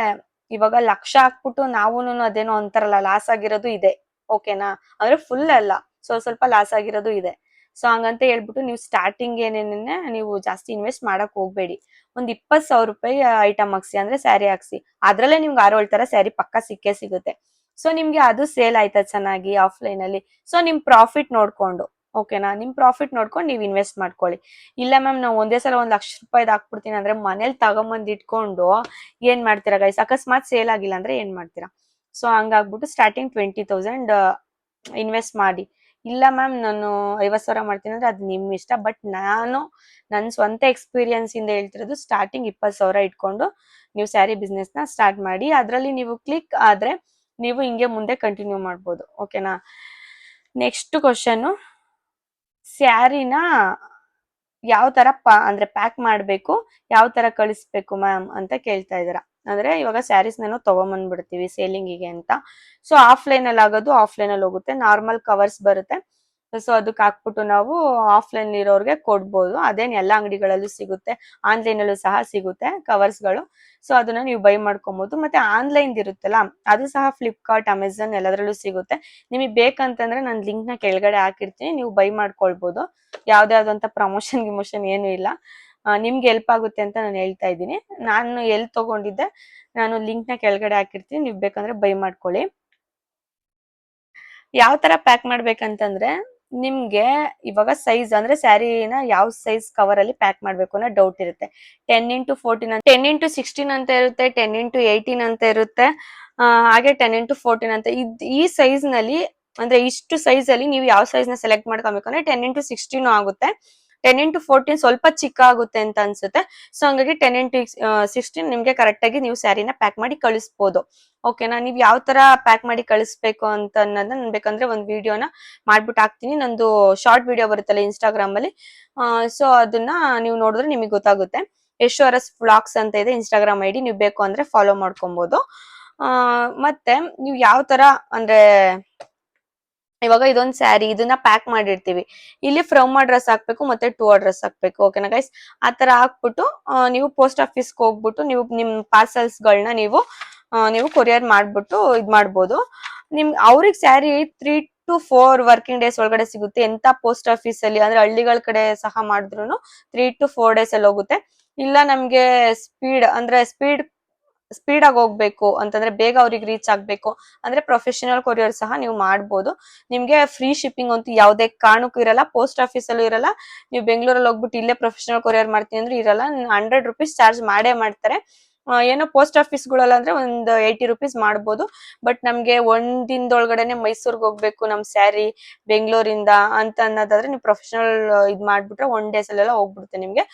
ಇವಾಗ ಲಕ್ಷ ಹಾಕ್ಬಿಟ್ಟು ನಾವು ಅದೇನೋ ಅಂತಾರಲ್ಲ ಲಾಸ್ ಆಗಿರೋದು ಇದೆ. ಓಕೆನಾ ಅಂದ್ರೆ ಫುಲ್ ಅಲ್ಲ. ಸೊ ಸ್ವಲ್ಪ ಲಾಸ್ ಆಗಿರೋದು ಇದೆ. ಸೊ ಹಂಗಂತ ಹೇಳ್ಬಿಟ್ಟು ನೀವು ಸ್ಟಾರ್ಟಿಂಗ್ ಏನೇನೇ ನೀವು ಜಾಸ್ತಿ ಇನ್ವೆಸ್ಟ್ ಮಾಡಕ್ ಹೋಗ್ಬೇಡಿ. ಒಂದ್ ಇಪ್ಪತ್ ಸಾವಿರ ರೂಪಾಯಿ ಐಟಮ್ ಹಾಕ್ಸಿ, ಅಂದ್ರೆ ಸ್ಯಾರಿ ಹಾಕ್ಸಿ, ಅದ್ರಲ್ಲೇ ನಿಮ್ಗೆ ಆರು ಹೇಳ್ತಾರ ತರ ಸ್ಯಾರಿ ಪಕ್ಕ ಸಿಕ್ಕೇ ಸಿಗುತ್ತೆ. ಸೊ ನಿಮ್ಗೆ ಅದು ಸೇಲ್ ಆಯ್ತಾ ಚೆನ್ನಾಗಿ ಆಫ್ಲೈನ್ ಅಲ್ಲಿ? ಸೊ ನಿಮ್ ಪ್ರಾಫಿಟ್ ನೋಡ್ಕೊಂಡು ಓಕೆನಾ ನಿಮ್ ಪ್ರಾಫಿಟ್ ನೋಡ್ಕೊಂಡು ನೀವು ಇನ್ವೆಸ್ಟ್ ಮಾಡ್ಕೊಳ್ಳಿ. ಇಲ್ಲ ಮ್ಯಾಮ್ ನಾವು ಒಂದೇ ಸಲ ಒಂದ್ ಲಕ್ಷ ರೂಪಾಯಿ ಹಾಕ್ಬಿಡ್ತೀನಿ ಅಂದ್ರೆ ಮನೇಲಿ ತಗೊಂಬಂದ್ ಇಟ್ಕೊಂಡು ಏನ್ ಮಾಡ್ತೀರಾ ಗೈಸ್ ಅಕಸ್ಮಾತ್ ಸೇಲ್ ಆಗಿಲ್ಲ ಅಂದ್ರೆ ಏನ್ ಮಾಡ್ತೀರಾ? ಸೊ ಹಂಗಾಗ್ಬಿಟ್ಟು ಸ್ಟಾರ್ಟಿಂಗ್ ಟ್ವೆಂಟಿ ತೌಸಂಡ್ ಇನ್ವೆಸ್ಟ್ ಮಾಡಿ. ಇಲ್ಲ ಮ್ಯಾಮ್, ನಾನು ಐವತ್ ಸಾವಿರ ಮಾಡ್ತೀನಿ ಅಂದ್ರೆ ಅದು ನಿಮ್ ಇಷ್ಟ. ಬಟ್ ನಾನು ನನ್ನ ಸ್ವಂತ ಎಕ್ಸ್ಪೀರಿಯನ್ಸ್ ಇಂದ ಹೇಳ್ತಿರೋದು ಸ್ಟಾರ್ಟಿಂಗ್ ಇಪ್ಪತ್ ಸಾವಿರ ಇಟ್ಕೊಂಡು ನೀವು ಸ್ಯಾರಿ ನ ಸ್ಟಾರ್ಟ್ ಮಾಡಿ, ಅದರಲ್ಲಿ ನೀವು ಕ್ಲಿಕ್ ಆದ್ರೆ ನೀವು ಹಿಂಗೆ ಮುಂದೆ ಕಂಟಿನ್ಯೂ ಮಾಡ್ಬೋದು. ಓಕೆನಾ ನೆಕ್ಸ್ಟ್ ಕ್ವಶನ್ ಸ್ಯಾರಿನ ಯಾವ ತರ ಪಾ, ಅಂದ್ರೆ ಪ್ಯಾಕ್ ಮಾಡಬೇಕು, ಯಾವ ತರ ಕಳಿಸ್ಬೇಕು ಮ್ಯಾಮ್ ಅಂತ ಕೇಳ್ತಾ ಇದಾರ ಅಂದ್ರೆ ಇವಾಗ ಸ್ಯಾರೀಸ್ ನಾನು ತಗೊಂಬಂದ್ಬಿಡ್ತೀವಿ ಸೇಲಿಂಗಿಗೆ ಅಂತ. ಸೊ ಆಫ್ಲೈನ್ ಅಲ್ಲಿ ಆಗೋದು ಆಫ್ಲೈನ್ ಅಲ್ಲಿ ಹೋಗುತ್ತೆ. ನಾರ್ಮಲ್ ಕವರ್ಸ್ ಬರುತ್ತೆ. ಸೊ ಅದಕ್ಕೆ ಹಾಕ್ಬಿಟ್ಟು ನಾವು ಆಫ್ಲೈನ್ ಇರೋರ್ಗೆ ಕೊಡ್ಬೋದು. ಅದೇನ್ ಎಲ್ಲ ಅಂಗಡಿಗಳಲ್ಲೂ ಸಿಗುತ್ತೆ. ಆನ್ಲೈನ್ ಅಲ್ಲೂ ಸಹ ಸಿಗುತ್ತೆ ಕವರ್ಸ್ಗಳು. ಸೊ ಅದನ್ನ ನೀವು ಬೈ ಮಾಡ್ಕೊಬಹುದು ಮತ್ತೆ ಆನ್ಲೈನ್ ಇರುತ್ತಲ್ಲ, ಅದು ಸಹ ಫ್ಲಿಪ್ಕಾರ್ಟ್ ಅಮೆಝಾನ್ ಎಲ್ಲದರಲ್ಲೂ ಸಿಗುತ್ತೆ. ನಿಮಗೆ ಬೇಕಂತಂದ್ರೆ ನಾನು ಲಿಂಕ್ನ ಕೆಳಗಡೆ ಹಾಕಿರ್ತೀನಿ. ನೀವು ಬೈ ಮಾಡ್ಕೊಳ್ಬಹುದು ಯಾವ್ದೇ ಆದಂತ ಪ್ರಮೋಷನ್ ಗಿಮೋಷನ್ ಏನು ಇಲ್ಲ. ನಿಮ್ಗೆ ಹೆಲ್ಪ್ ಆಗುತ್ತೆ ಅಂತ ನಾನು ಹೇಳ್ತಾ ಇದ್ದೀನಿ. ನಾನು ಎಲ್ಲಿ ತಗೊಂಡಿದ್ದೆ, ನಾನು ಲಿಂಕ್ನ ಕೆಳಗಡೆ ಹಾಕಿರ್ತೀನಿ, ನೀವು ಬೇಕಂದ್ರೆ ಬೈ ಮಾಡ್ಕೊಳ್ಳಿ. ಯಾವ ತರ ಪ್ಯಾಕ್ ಮಾಡ್ಬೇಕಂತಂದ್ರೆ, ನಿಮ್ಗೆ ಇವಾಗ ಸೈಜ್ ಅಂದ್ರೆ ಸ್ಯಾರಿನ ಯಾವ ಸೈಜ್ ಕವರ್ ಅಲ್ಲಿ ಪ್ಯಾಕ್ ಮಾಡ್ಬೇಕು ಅನ್ನೋ ಡೌಟ್ ಇರುತ್ತೆ. ಟೆನ್ ಇಂಟು ಫೋರ್ಟೀನ್ ಅಂತ ಟೆನ್ ಇಂಟು ಸಿಕ್ಸ್ಟೀನ್ ಅಂತ ಇರುತ್ತೆ ಟೆನ್ ಇಂಟು ಏಯ್ಟೀನ್ ಅಂತ ಇರುತ್ತೆ ಹಾಗೆ ಟೆನ್ ಇಂಟು ಫೋರ್ಟೀನ್ ಅಂತ. ಇದ್, ಈ ಸೈಜ್ನಲ್ಲಿ, ಅಂದ್ರೆ ಇಷ್ಟು ಸೈಜ್ ಅಲ್ಲಿ ನೀವು ಯಾವ ಸೈಜ್ನ ಸೆಲೆಕ್ಟ್ ಮಾಡ್ಕೊಬೇಕು ಅಂದ್ರೆ ಟೆನ್ ಇಂಟು ಸಿಕ್ಸ್ಟೀನು ಆಗುತ್ತೆ. ಟೆನ್ ಇಂಟು ಫೋರ್ಟೀನ್ ಸ್ವಲ್ಪ ಚಿಕ್ಕ ಆಗುತ್ತೆ ಅಂತ ಅನ್ಸುತ್ತೆ. ಸೊ ಹಂಗಾಗಿ ಟೆನ್ ಇಂಟು ಸಿಕ್ಸ್ಟೀನ್ ನಿಮ್ಗೆ ಕರೆಕ್ಟ್ ಆಗಿ ನೀವು ಸ್ಯಾರಿನ ಪ್ಯಾಕ್ ಮಾಡಿ ಕಳಿಸ್ಬೋದು. ಓಕೆನಾ ನೀವು ಯಾವ ತರ ಪ್ಯಾಕ್ ಮಾಡಿ ಕಳಿಸ್ಬೇಕು ಅಂತ ಅನ್ನೋದನ್ನ ನಾನು ಬೇಕಂದ್ರೆ ಒಂದು ವಿಡಿಯೋನ ಮಾಡ್ಬಿಟ್ಟು ಹಾಕ್ತೀನಿ. ನಂದು ಶಾರ್ಟ್ ವಿಡಿಯೋ ಬರುತ್ತಲ್ಲ ಇನ್ಸ್ಟಾಗ್ರಾಮ್ ಅಲ್ಲಿ. ಸೊ ಅದನ್ನ ನೀವು ನೋಡಿದ್ರೆ ನಿಮಗೆ ಗೊತ್ತಾಗುತ್ತೆ. ಯಶ್ವರಸ್ ಫ್ಲಾಕ್ಸ್ ಅಂತ ಇದೆ ಇನ್ಸ್ಟಾಗ್ರಾಮ್ ಐಡಿ ನೀವು ಬೇಕು ಅಂದ್ರೆ ಫಾಲೋ ಮಾಡ್ಕೊಬಹುದು ಮತ್ತೆ, ನೀವು ಯಾವ ತರ ಅಂದ್ರೆ ಇವಾಗ ಇದೊಂದ್ ಸ್ಯಾರಿ ಇದನ್ನ ಪ್ಯಾಕ್ ಮಾಡಿರ್ತೀವಿ. ಇಲ್ಲಿ ಫ್ರಮ್ ಅಡ್ರೆಸ್ ಹಾಕ್ಬೇಕು, ಮತ್ತೆ ಟು ಅಡ್ರೆಸ್ ಹಾಕ್ಬೇಕು. ಓಕೆನಾ ಗೈಸ್ ಆ ತರ ಹಾಕ್ಬಿಟ್ಟು ನೀವು ಪೋಸ್ಟ್ ಆಫೀಸ್ಗೆ ಹೋಗ್ಬಿಟ್ಟು, ನೀವು ನಿಮ್ ಪಾರ್ಸಲ್ಸ್ ಗಳನ್ನ ನೀವು ನೀವು ಕೊರಿಯರ್ ಮಾಡ್ಬಿಟ್ಟು ಇದ್ ಮಾಡ್ಬೋದು. ನಿಮ್, ಅವ್ರಿಗೆ sari three to four working days ಒಳಗಡೆ ಸಿಗುತ್ತೆ. ಎಂತ ಪೋಸ್ಟ್ ಆಫೀಸ್ ಅಲ್ಲಿ, ಅಂದ್ರೆ ಹಳ್ಳಿಗಳ ಕಡೆ ಸಹ ಮಾಡಿದ್ರು ತ್ರೀ ಟು ಫೋರ್ ಡೇಸ್ ಅಲ್ಲಿ ಹೋಗುತ್ತೆ. ಇಲ್ಲ ನಮ್ಗೆ ಸ್ಪೀಡ್ ಅಂದ್ರೆ ಸ್ಪೀಡ್ ಸ್ಪೀಡ್ ಆಗಿ ಹೋಗ್ಬೇಕು ಅಂತಂದ್ರೆ ಬೇಗ ಅವ್ರಿಗೆ ರೀಚ್ ಆಗ್ಬೇಕು. ಅಂದ್ರೆ ಪ್ರೊಫೆಷನಲ್ ಕೊರಿಯರ್ ಸಹ ನೀವು ಮಾಡ್ಬೋದು. ನಿಮ್ಗೆ ಫ್ರೀ ಶಿಪ್ಪಿಂಗ್ ಅಂತೂ ಯಾವ್ದೇ ಕಾರಣಕ್ಕೂ ಇರಲ್ಲ. ಪೋಸ್ಟ್ ಆಫೀಸ್ ಅಲ್ಲೂ ಇರಲ್ಲ. ನೀವು ಬೆಂಗಳೂರಲ್ಲಿ ಹೋಗ್ಬಿಟ್ಟು ಇಲ್ಲೇ ಪ್ರೊಫೆಷನಲ್ ಕೊರಿಯರ್ ಮಾಡ್ತೀನಿ ಅಂದ್ರೆ ಇರಲ್ಲ. ಹಂಡ್ರೆಡ್ ರುಪೀಸ್ ಚಾರ್ಜ್ ಮಾಡೇ ಮಾಡ್ತಾರೆ. ಏನೋ ಪೋಸ್ಟ್ ಆಫೀಸ್ಗಳಲ್ಲ ಅಂದ್ರೆ ಒಂದು ಏಯ್ಟಿ ರುಪೀಸ್ ಮಾಡ್ಬೋದು. ಬಟ್ ನಮ್ಗೆ ಒಂದಿನದೊಳಗಡೆನೆ ಮೈಸೂರ್ಗೆ ಹೋಗ್ಬೇಕು ನಮ್ ಸ್ಯಾರಿ ಬೆಂಗಳೂರಿಂದ ಅಂತ ಅನ್ನೋದಾದ್ರೆ ನೀವು ಪ್ರೊಫೆಷನಲ್ ಇದ್ ಮಾಡ್ಬಿಟ್ರೆ ಒನ್ ಡೇಸ್ ಅಲ್ಲೆಲ್ಲ ಹೋಗ್ಬಿಡುತ್ತೆ ನಿಮ್ಗೆ.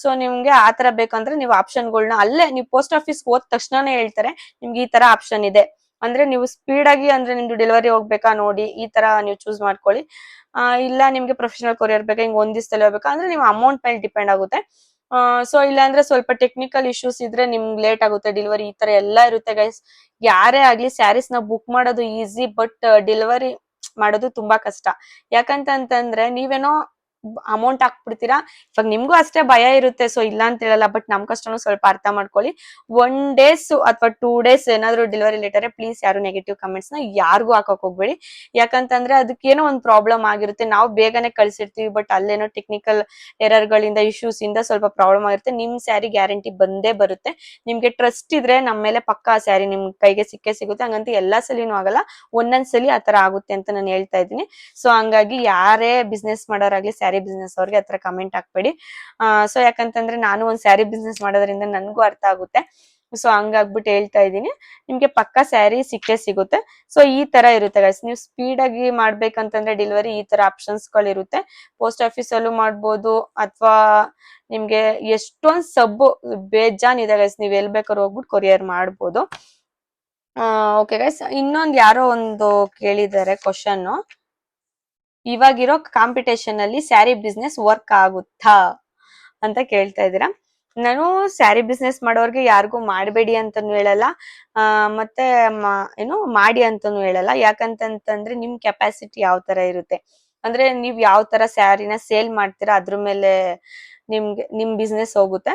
ಸೊ ನಿಮ್ಗೆ ಆ ತರ ಬೇಕಂದ್ರೆ ನೀವು ಆಪ್ಷನ್ಗಳನ್ನ ಅಲ್ಲೇ ನೀವು ಪೋಸ್ಟ್ ಆಫೀಸ್ ಹೋದ ತಕ್ಷಣನೇ ಹೇಳ್ತಾರೆ, ನಿಮ್ಗೆ ಈ ತರ ಆಪ್ಷನ್ ಇದೆ. ಅಂದ್ರೆ ನೀವು ಸ್ಪೀಡ್ ಆಗಿ ಅಂದ್ರೆ ನಿಮ್ದು ಡೆಲಿವರಿ ಹೋಗ್ಬೇಕಾ ನೋಡಿ, ಈ ತರ ನೀವು ಚೂಸ್ ಮಾಡ್ಕೊಳ್ಳಿ. ಇಲ್ಲ ನಿಮ್ಗೆ ಪ್ರೊಫೆಷನಲ್ ಕೊರಿಯರ್ ಬೇಕಾ, ಹಿಂಗ್ ಒಂದ್ ದಿವಸದಲ್ಲಿ ಹೋಗ್ಬೇಕಾ, ಅಂದ್ರೆ ನೀವು ಅಮೌಂಟ್ ಮೇಲೆ ಡಿಪೆಂಡ್ ಆಗುತ್ತೆ. ಸೊ ಇಲ್ಲ ಅಂದ್ರೆ ಸ್ವಲ್ಪ ಟೆಕ್ನಿಕಲ್ ಇಶ್ಯೂಸ್ ಇದ್ರೆ ನಿಮ್ಗೆ ಲೇಟ್ ಆಗುತ್ತೆ. ಡೆಲಿವರಿ ಈ ತರ ಎಲ್ಲ ಇರುತ್ತೆ ಗೈಸ್ ಯಾರೇ ಆಗ್ಲಿ ಸ್ಯಾರೀಸ್ನ ಬುಕ್ ಮಾಡೋದು ಈಸಿ ಬಟ್ ಡೆಲಿವರಿ ಮಾಡೋದು ತುಂಬಾ ಕಷ್ಟ. ಯಾಕಂತ ಅಂತಂದ್ರೆ ನೀವೇನೋ ಅಮೌಂಟ್ ಹಾಕ್ಬಿಡ್ತೀರಾ? ಇವಾಗ ನಿಮ್ಗೂ ಅಷ್ಟೇ ಭಯ ಇರುತ್ತೆ ಸೊ ಇಲ್ಲ ಅಂತ ಹೇಳಲ್ಲ ಬಟ್ ನಮ್ ಕಷ್ಟನು ಸ್ವಲ್ಪ ಅರ್ಥ ಮಾಡ್ಕೊಳ್ಳಿ. ಒನ್ ಡೇಸ್ ಅಥವಾ ಟೂ ಡೇಸ್ ಏನಾದ್ರು ಡೆಲಿವರಿ ಲೇಟರ್ ಪ್ಲೀಸ್ ಯಾರು ನೆಗೆಟಿವ್ ಕಮೆಂಟ್ಸ್ನ ಯಾರಿಗೂ ಹಾಕಕ್ ಹೋಗ್ಬೇಡಿ. ಯಾಕಂತಂದ್ರೆ ಅದಕ್ಕೇನೋ ಒಂದ್ ಪ್ರಾಬ್ಲಮ್ ಆಗಿರುತ್ತೆ. ನಾವು ಬೇಗನೆ ಕಳ್ಸಿರ್ತೀವಿ ಬಟ್ ಅಲ್ಲೇನೋ ಟೆಕ್ನಿಕಲ್ ಎರರ್ ಗಳಿಂದ ಇಶ್ಯೂಸ್ ಇಂದ ಸ್ವಲ್ಪ ಪ್ರಾಬ್ಲಮ್ ಆಗಿರುತ್ತೆ. ನಿಮ್ ಸ್ಯಾರಿ ಗ್ಯಾರಂಟಿ ಬಂದೇ ಬರುತ್ತೆ. ನಿಮ್ಗೆ ಟ್ರಸ್ಟ್ ಇದ್ರೆ ನಮ್ಮ ಮೇಲೆ ಪಕ್ಕಾ ಸ್ಯಾರಿ ನಿಮ್ ಕೈಗೆ ಸಿಕ್ಕೇ ಸಿಗುತ್ತೆ. ಹಂಗಂತ ಎಲ್ಲಾ ಸಲಿನೂ ಆಗಲ್ಲ. ಒಂದೊಂದ್ ಸಲಿ ಆತರ ಆಗುತ್ತೆ ಅಂತ ನಾನು ಹೇಳ್ತಾ ಇದ್ದೀನಿ. ಸೊ ಹಂಗಾಗಿ ಯಾರೇ ಬಿಸ್ನೆಸ್ ಮಾಡೋರಾಗ್ಲಿ ಸ್ಯಾರಿ ಬಿಸ್ನೆಸ್ ಅವ್ರಿಗೆ ಆತರ ಕಮೆಂಟ್ ಹಾಕ್ಬೇಡಿ. ಸೊ ಯಾಕಂತಂದ್ರೆ ನಾನು ಒಂದ್ ಸ್ಯಾರಿ ಬಿಸ್ನೆಸ್ ಮಾಡೋದ್ರಿಂದ ನನ್ಗೂ ಅರ್ಥ ಆಗುತ್ತೆ. ಸೊ ಹಂಗಾಗ್ಬಿಟ್ಟು ಹೇಳ್ತಾ ಇದ್ದೀನಿ. ನಿಮ್ಗೆ ಪಕ್ಕ ಸ್ಯಾರಿ ಸಿಕ್ಕೇ ಸಿಗುತ್ತೆ. ಸೊ ಈ ತರ ಇರುತ್ತೆ ಗೈಸ್ ನೀವು ಸ್ಪೀಡ್ ಆಗಿ ಮಾಡ್ಬೇಕಂತಂದ್ರೆ ಡೆಲಿವರಿ ಈ ತರ ಆಪ್ಷನ್ಸ್ ಗಳಿರುತ್ತೆ ಪೋಸ್ಟ್ ಆಫೀಸ್ ಅಲ್ಲೂ ಮಾಡ್ಬೋದು, ಅಥವಾ ನಿಮ್ಗೆ ಎಷ್ಟೊಂದ್ ಸಬ್ಬು ಬೇಜಾನ್ ಇದೆ ಗೈಸ್ ನೀವ್ ಎಲ್ ಬೇಕಾದ್ರೂ ಹೋಗ್ಬಿಟ್ಟು ಕೊರಿಯರ್ ಮಾಡ್ಬೋದು. ಓಕೆ ಗೈಸ್ ಇನ್ನೊಂದ್ ಯಾರೋ ಒಂದು ಕೇಳಿದ್ದಾರೆ ಕ್ವಶನ್ ಇವಾಗಿರೋ ಕಾಂಪಿಟೇಷನ್ ಅಲ್ಲಿ ಸ್ಯಾರಿ ಬಿಸ್ನೆಸ್ ವರ್ಕ್ ಆಗುತ್ತಾ ಅಂತ ಕೇಳ್ತಾ ಇದ್ದೀರಾ. ನಾನು ಸ್ಯಾರಿ ಬಿಸ್ನೆಸ್ ಮಾಡೋರ್ಗೆ ಯಾರಿಗೂ ಮಾಡಬೇಡಿ ಅಂತಾನು ಹೇಳಲ್ಲ ಮತ್ತೆ ಏನು ಮಾಡಿ ಅಂತಾನು ಹೇಳಲ್ಲ. ಯಾಕಂತಂತಂದ್ರೆ ನಿಮ್ ಕೆಪಾಸಿಟಿ ಯಾವ ತರ ಇರುತ್ತೆ? ಅಂದ್ರೆ ನೀವ್ ಯಾವ ತರ ಸ್ಯಾರಿನ ಸೇಲ್ ಮಾಡ್ತೀರಾ ಅದ್ರ ಮೇಲೆ ನಿಮ್ಗೆ, ನಿಮ್ ಬಿಸ್ನೆಸ್ ಹೋಗುತ್ತೆ.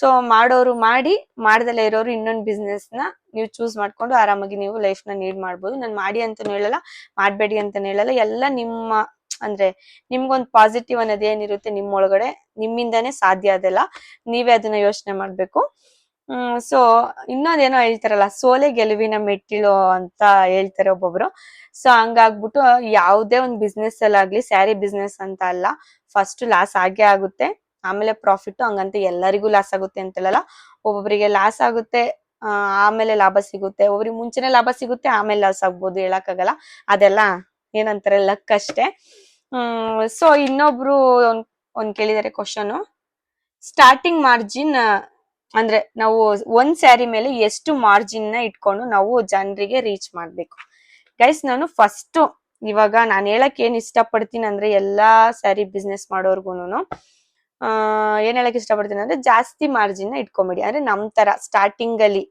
ಸೊ ಮಾಡೋರು ಮಾಡಿ ಮಾಡ್ದಲೇ ಇರೋರು ಇನ್ನೊಂದು ಬಿಸ್ನೆಸ್ನ ನೀವು ಚೂಸ್ ಮಾಡ್ಕೊಂಡು ಆರಾಮಾಗಿ ನೀವು ಲೈಫ್ನ ನೀಡ್ ಮಾಡ್ಬೋದು. ನಾನು ಮಾಡಿ ಅಂತಾನು ಹೇಳಲ್ಲ, ಮಾಡ್ಬೇಡಿ ಅಂತಾನು ಹೇಳಲ್ಲ. ಎಲ್ಲ ನಿಮ್ಮ, ಅಂದ್ರೆ ನಿಮ್ಗೊಂದು ಪಾಸಿಟಿವ್ ಅನ್ನೋದು ಏನಿರುತ್ತೆ ನಿಮ್ಮ ಒಳಗಡೆ ನಿಮ್ಮಿಂದಾನೇ ಸಾಧ್ಯ ಅದೆಲ್ಲ. ನೀವೇ ಅದನ್ನ ಯೋಚನೆ ಮಾಡ್ಬೇಕು. ಹ್ಮ್ ಸೊ ಇನ್ನೊಂದೇನೋ ಹೇಳ್ತಾರಲ್ಲ, ಸೋಲೆ ಗೆಲುವಿನ ಮೆಟ್ಟಿಲು ಅಂತ ಹೇಳ್ತಾರೆ ಒಬ್ಬೊಬ್ರು. ಸೊ ಹಂಗಾಗ್ಬಿಟ್ಟು ಯಾವುದೇ ಒಂದು ಬಿಸ್ನೆಸ್ ಅಲ್ಲಾಗ್ಲಿ ಸ್ಯಾರಿ ಬಿಸ್ನೆಸ್ ಅಂತ ಅಲ್ಲ ಫಸ್ಟ್ ಲಾಸ್ ಆಗೇ ಆಗುತ್ತೆ. ಆಮೇಲೆ ಪ್ರಾಫಿಟ್ ಹಂಗಂತ ಎಲ್ಲರಿಗೂ ಲಾಸ್ ಆಗುತ್ತೆ ಅಂತ ಹೇಳಲ್ಲ ಒಬ್ಬೊಬ್ಬರಿಗೆ ಲಾಸ್ ಆಗುತ್ತೆ ಆಮೇಲೆ ಲಾಭ ಸಿಗುತ್ತೆ. ಒಬ್ಬರಿಗೆ ಮುಂಚೆನೆ ಲಾಭ ಸಿಗುತ್ತೆ, ಆಮೇಲೆ ಲಾಸ್ ಆಗ್ಬೋದು ಹೇಳಕ್ಕಾಗಲ್ಲ. ಅದೆಲ್ಲ ಏನಂತಾರೆ ಲಕ್ ಅಷ್ಟೇ. ಸೊ ಇನ್ನೊಬ್ರು ಒಂದ್ ಒಂದ್ ಕೇಳಿದಾರೆ ಕ್ವಶನ್ ಸ್ಟಾರ್ಟಿಂಗ್ ಮಾರ್ಜಿನ್ ಅಂದ್ರೆ ನಾವು ಒಂದ್ ಸ್ಯಾರಿ ಮೇಲೆ ಎಷ್ಟು ಮಾರ್ಜಿನ್ನ ಇಟ್ಕೊಂಡು ನಾವು ಜನರಿಗೆ ರೀಚ್ ಮಾಡ್ಬೇಕು. ಗೈಸ್ ನಾನು ಫಸ್ಟ್ ಇವಾಗ ನಾನು ಹೇಳಕ್ ಏನ್ ಇಷ್ಟಪಡ್ತೀನಿ ಅಂದ್ರೆ ಎಲ್ಲಾ ಸ್ಯಾರಿ ಬಿಸ್ನೆಸ್ ಮಾಡೋರ್ಗುನು ಏನ್ ಹೇಳಕ್ ಇಷ್ಟಪಡ್ತೀನಿ ಅಂದ್ರೆ ಜಾಸ್ತಿ ಮಾರ್ಜಿನ್ನ ಇಟ್ಕೊಂಬಿಡಿ. ಅಂದ್ರೆ ನಮ್ ತರ ಸ್ಟಾರ್ಟಿಂಗ್ ಅಲ್ಲಿ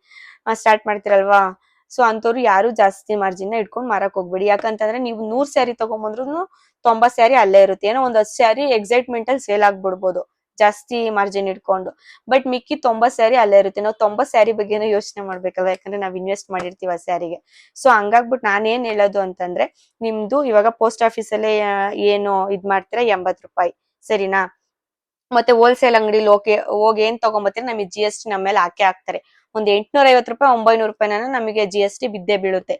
ಸ್ಟಾರ್ಟ್ ಮಾಡ್ತಿರಲ್ವಾ? ಸೊ ಅಂತವ್ರು ಯಾರು ಜಾಸ್ತಿ ಮಾರ್ಜಿನ್ನ ಇಟ್ಕೊಂಡ್ ಮಾರಕ್ ಹೋಗ್ಬೇಡಿ. ಯಾಕಂತಂದ್ರೆ ನೀವು ನೂರ್ ಸ್ಯಾರಿ ತಗೊಂಬಂದ್ರು ತೊಂಬತ್ ಸ್ಯಾರಿ ಅಲ್ಲೇ ಇರುತ್ತೆ. ಏನೋ ಒಂದ್ ಹತ್ತು ಸ್ಯಾರಿ ಎಕ್ಸೈಟ್ಮೆಂಟ್ ಅಲ್ಲಿ ಸೇಲ್ ಆಗ್ಬಿಡ್ಬೋದು. ಜಾಸ್ತಿ ಮಾರ್ಜಿನ್ ಇಟ್ಕೊಂಡು. ಬಟ್ ಮಿಕ್ಕಿ ತೊಂಬತ್ ಸ್ಯಾರಿ ಅಲ್ಲೇ ಇರುತ್ತೆ. ನಾವು ತೊಂಬತ್ ಸ್ಯಾರಿ ಬಗ್ಗೆನೂ ಯೋಚನೆ ಮಾಡ್ಬೇಕಲ್ಲ ಯಾಕಂದ್ರೆ ನಾವ್ ಇನ್ವೆಸ್ಟ್ ಮಾಡಿರ್ತೀವಿ ಆ ಸ್ಯಾರಿಗೆ ಸೊ ಹಂಗಾಗ್ಬಿಟ್ಟು ನಾನೇನ್ ಹೇಳೋದು ಅಂತಂದ್ರೆ, ನಿಮ್ದು ಇವಾಗ ಪೋಸ್ಟ್ ಆಫೀಸ್ ಅಲ್ಲೇ ಏನು ಇದ್ ಮಾಡ್ತೀರಾ ಎಂಬತ್ ರೂಪಾಯಿ. ಸರಿನಾ? ಮತ್ತೆ ಹೋಲ್ಸೇಲ್ ಅಂಗಡಿಲಿ ಹೋಗಿ ಹೋಗಿ ಏನ್ ತಗೊಂಬತ್ತೀರಿ? ನಮಗೆ ಜಿ ಎಸ್ ಟಿ ನಮ್ಮ ಮೇಲೆ ಹಾಕೇ ಹಾಕ್ತಾರೆ. ಒಂದ್ ಎಂಟ್ನೂರ ಐವತ್ ರೂಪಾಯಿ, ಒಂಬೈನೂರು ರೂಪಾಯಿನ ನಮಗೆ ಜಿ ಎಸ್ ಟಿ ಬಿದ್ದೇ ಬೀಳುತ್ತೆ.